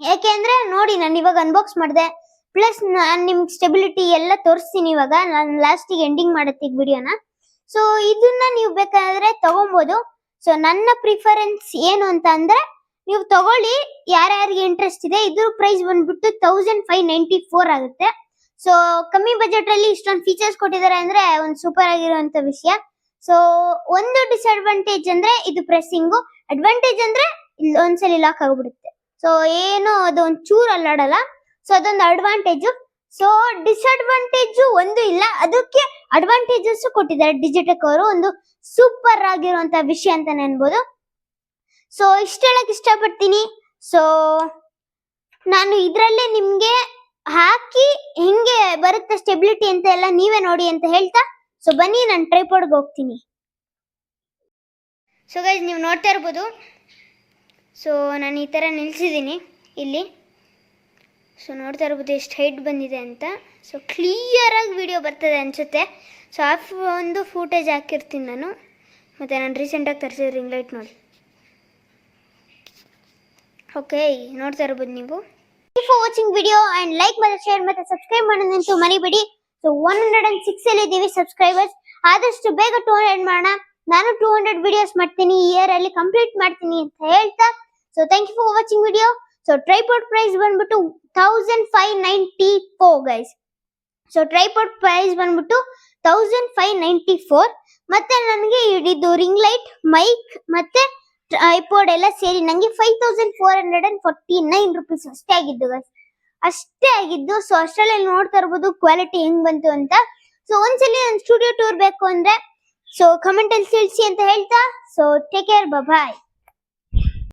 ಯಾಕೆಂದ್ರೆ ನೋಡಿ, ನಾನು ಇವಾಗ ಅನ್ಬಾಕ್ಸ್ ಮಾಡಿದೆ. ಪ್ಲಸ್ ನಾನು ನಿಮ್ಗೆ ಸ್ಟೆಬಿಲಿಟಿ ಎಲ್ಲ ತೋರಿಸ್ತೀನಿ ಇವಾಗ. ನಾನು ಲಾಸ್ಟಿಗೆ ಎಂಡಿಂಗ್ ಮಾಡುತ್ತೆ ವಿಡಿಯೋನ ಸೊ ಇದನ್ನ ನೀವು ಬೇಕಾದ್ರೆ ತಗೊಬೋದು. ಸೊ ನನ್ನ ಪ್ರಿಫರೆನ್ಸ್ ಏನು ಅಂತ ಅಂದ್ರೆ, ನೀವು ತಗೊಳ್ಳಿ. ಯಾರ್ಯಾರಿಗೆ ಇಂಟ್ರೆಸ್ಟ್ ಇದೆ, ಇದ್ರ ಪ್ರೈಸ್ ಬಂದ್ಬಿಟ್ಟು ತೌಸಂಡ್ ಫೈವ್ ನೈಂಟಿ ಫೋರ್ ಆಗುತ್ತೆ. ಸೊ ಕಮ್ಮಿ ಬಜೆಟ್ ಅಲ್ಲಿ ಇಷ್ಟೊಂದು ಫೀಚರ್ಸ್ ಕೊಟ್ಟಿದ್ದಾರೆ ಅಂದ್ರೆ, ಒಂದು ಸೂಪರ್ ಆಗಿರುವಂತ ವಿಷಯ. ಸೊ ಒಂದು ಡಿಸ್ಅಡ್ವಾಂಟೇಜ್ ಅಂದ್ರೆ, ಇದು ಪ್ರೆಸ್ಸಿಂಗ್ ಅಡ್ವಾಂಟೇಜ್ ಅಂದ್ರೆ ಒಂದ್ಸಲಿ ಲಾಕ್ ಆಗ್ಬಿಡುತ್ತೆ. ಸೊ ಏನು ಅದು ಒಂದ್ ಚೂರ್ ಅಲ್ಲಾಡಲ್ಲ. ಸೊ ಅದೊಂದು ಅಡ್ವಾಂಟೇಜು ಸೊ ಡಿಸ್ಅಡ್ವಾಂಟೇಜು ಒಂದು ಇಲ್ಲ. ಅದಕ್ಕೆ ಅಡ್ವಾಂಟೇಜಸ್ ಕೊಟ್ಟಿದ್ದಾರೆ ಡಿಜಿಟೆಕ್ ಅವರು. ಒಂದು ಸೂಪರ್ ಆಗಿರುವಂತ ವಿಷಯ ಅಂತಾನೆ ಅನ್ಬೋದು ಸೊ ಇಷ್ಟ ಹೇಳಕ್ ಇಷ್ಟಪಡ್ತೀನಿ. ಸೊ ನಾನು ಇದ್ರಲ್ಲೇ ನಿಮ್ಗೆ ಹಾಕಿ ಹೆಂಗೆ ಬರುತ್ತೆ ಸ್ಟೆಬಿಲಿಟಿ ಅಂತ ಎಲ್ಲ ನೀವೇ ನೋಡಿ ಅಂತ ಹೇಳ್ತಾ. ಸೊ ಬನ್ನಿ, ನಾನು ಟ್ರೈಪೋಡ್ಗೆ ಹೋಗ್ತೀನಿ. ಸೊ ಗೈಸ್ ನೀವು ನೋಡ್ತಾ ಇರ್ಬೋದು. ಸೊ ನಾನು ಈ ಥರ ನಿಲ್ಸಿದ್ದೀನಿ. ಇಲ್ಲಿ. ಸೊ ನೋಡ್ತಾ ಇರ್ಬೋದು ಎಷ್ಟು ಹೈಟ್ ಬಂದಿದೆ ಅಂತ. ಸೊ ಕ್ಲಿಯರಾಗಿ ವಿಡಿಯೋ ಬರ್ತದೆ ಅನಿಸುತ್ತೆ. ಸೊ ಆ ಒಂದು ಫೂಟೇಜ್ ಹಾಕಿರ್ತೀನಿ ನಾನು. ಮತ್ತು ನಾನು ರೀಸೆಂಟಾಗಿ ತರಿಸಿದ ರಿಂಗ್ ಲೈಟ್ ನೋಡಿ. ಓಕೆ ನೋಡ್ತಾ ಇರ್ಬೋದು ನೀವು. For watching video and like ಮತ್ತು ಶೇರ್ ಮತ್ತು ಸಬ್ಸ್ಕ್ರೈಬ್ ಮಾಡೋದಂತೂ ಮರಿಬೇಡಿ. So one hundred and six ಅಲ್ಲಿ ಇದ್ದೀವಿ ಸಬ್ಸ್ಕ್ರೈಬರ್ಸ್ ಆದಷ್ಟು ಬೇಗ ಟೂ ಹಂಡ್ರೆಡ್ ಮಾಡೋಣ. ನಾನು ಟೂ ಹಂಡ್ರೆಡ್ ವಿಡಿಯೋಸ್ ಮಾಡ್ತೀನಿ ಇಯರ್ ಅಲ್ಲಿ ಕಂಪ್ಲೀಟ್ ಮಾಡ್ತೀನಿ ಅಂತ ಹೇಳ್ತಾ. So thank you for watching video so tripod price ಬಂದ್ಬಿಟ್ಟು thousand five ninety four guys so tripod price ಬಂದ್ಬಿಟ್ಟು ಥೌಸಂಡ್ ಫೈವ್ ನೈಂಟಿ ಫೋರ್ ಮತ್ತೆ ನನಗೆ ಇದು ರಿಂಗ್ ಲೈಟ್ ಮೈಕ್ ಮತ್ತೆ ಟ್ರೈಪೋರ್ಡ್ ಎಲ್ಲ ಸೇರಿ ನಂಗೆ five thousand four hundred and forty nine rupees ಅಷ್ಟೇ ಆಗಿದ್ದು ಗೈಸ್ ಅಷ್ಟೇ ಆಗಿದ್ದು ಸೊ ಅಷ್ಟರಲ್ಲಿ ನೋಡ್ತಾ ಇರ್ಬೋದು ಕ್ವಾಲಿಟಿ ಹೆಂಗ್ ಬಂತು ಅಂತ. ಸೊ ಒಂದ್ಸಲಿ ನನ್ನ ಸ್ಟುಡಿಯೋ ಟೂರ್ ಬೇಕು ಅಂದ್ರೆ ಸೊ ಕಮೆಂಟ್ ಅಲ್ಲಿ ತಿಳಿಸಿ ಅಂತ ಹೇಳ್ತಾ ಸೊ ಟೇಕ್ ಕೇರ್ ಬಾಯ್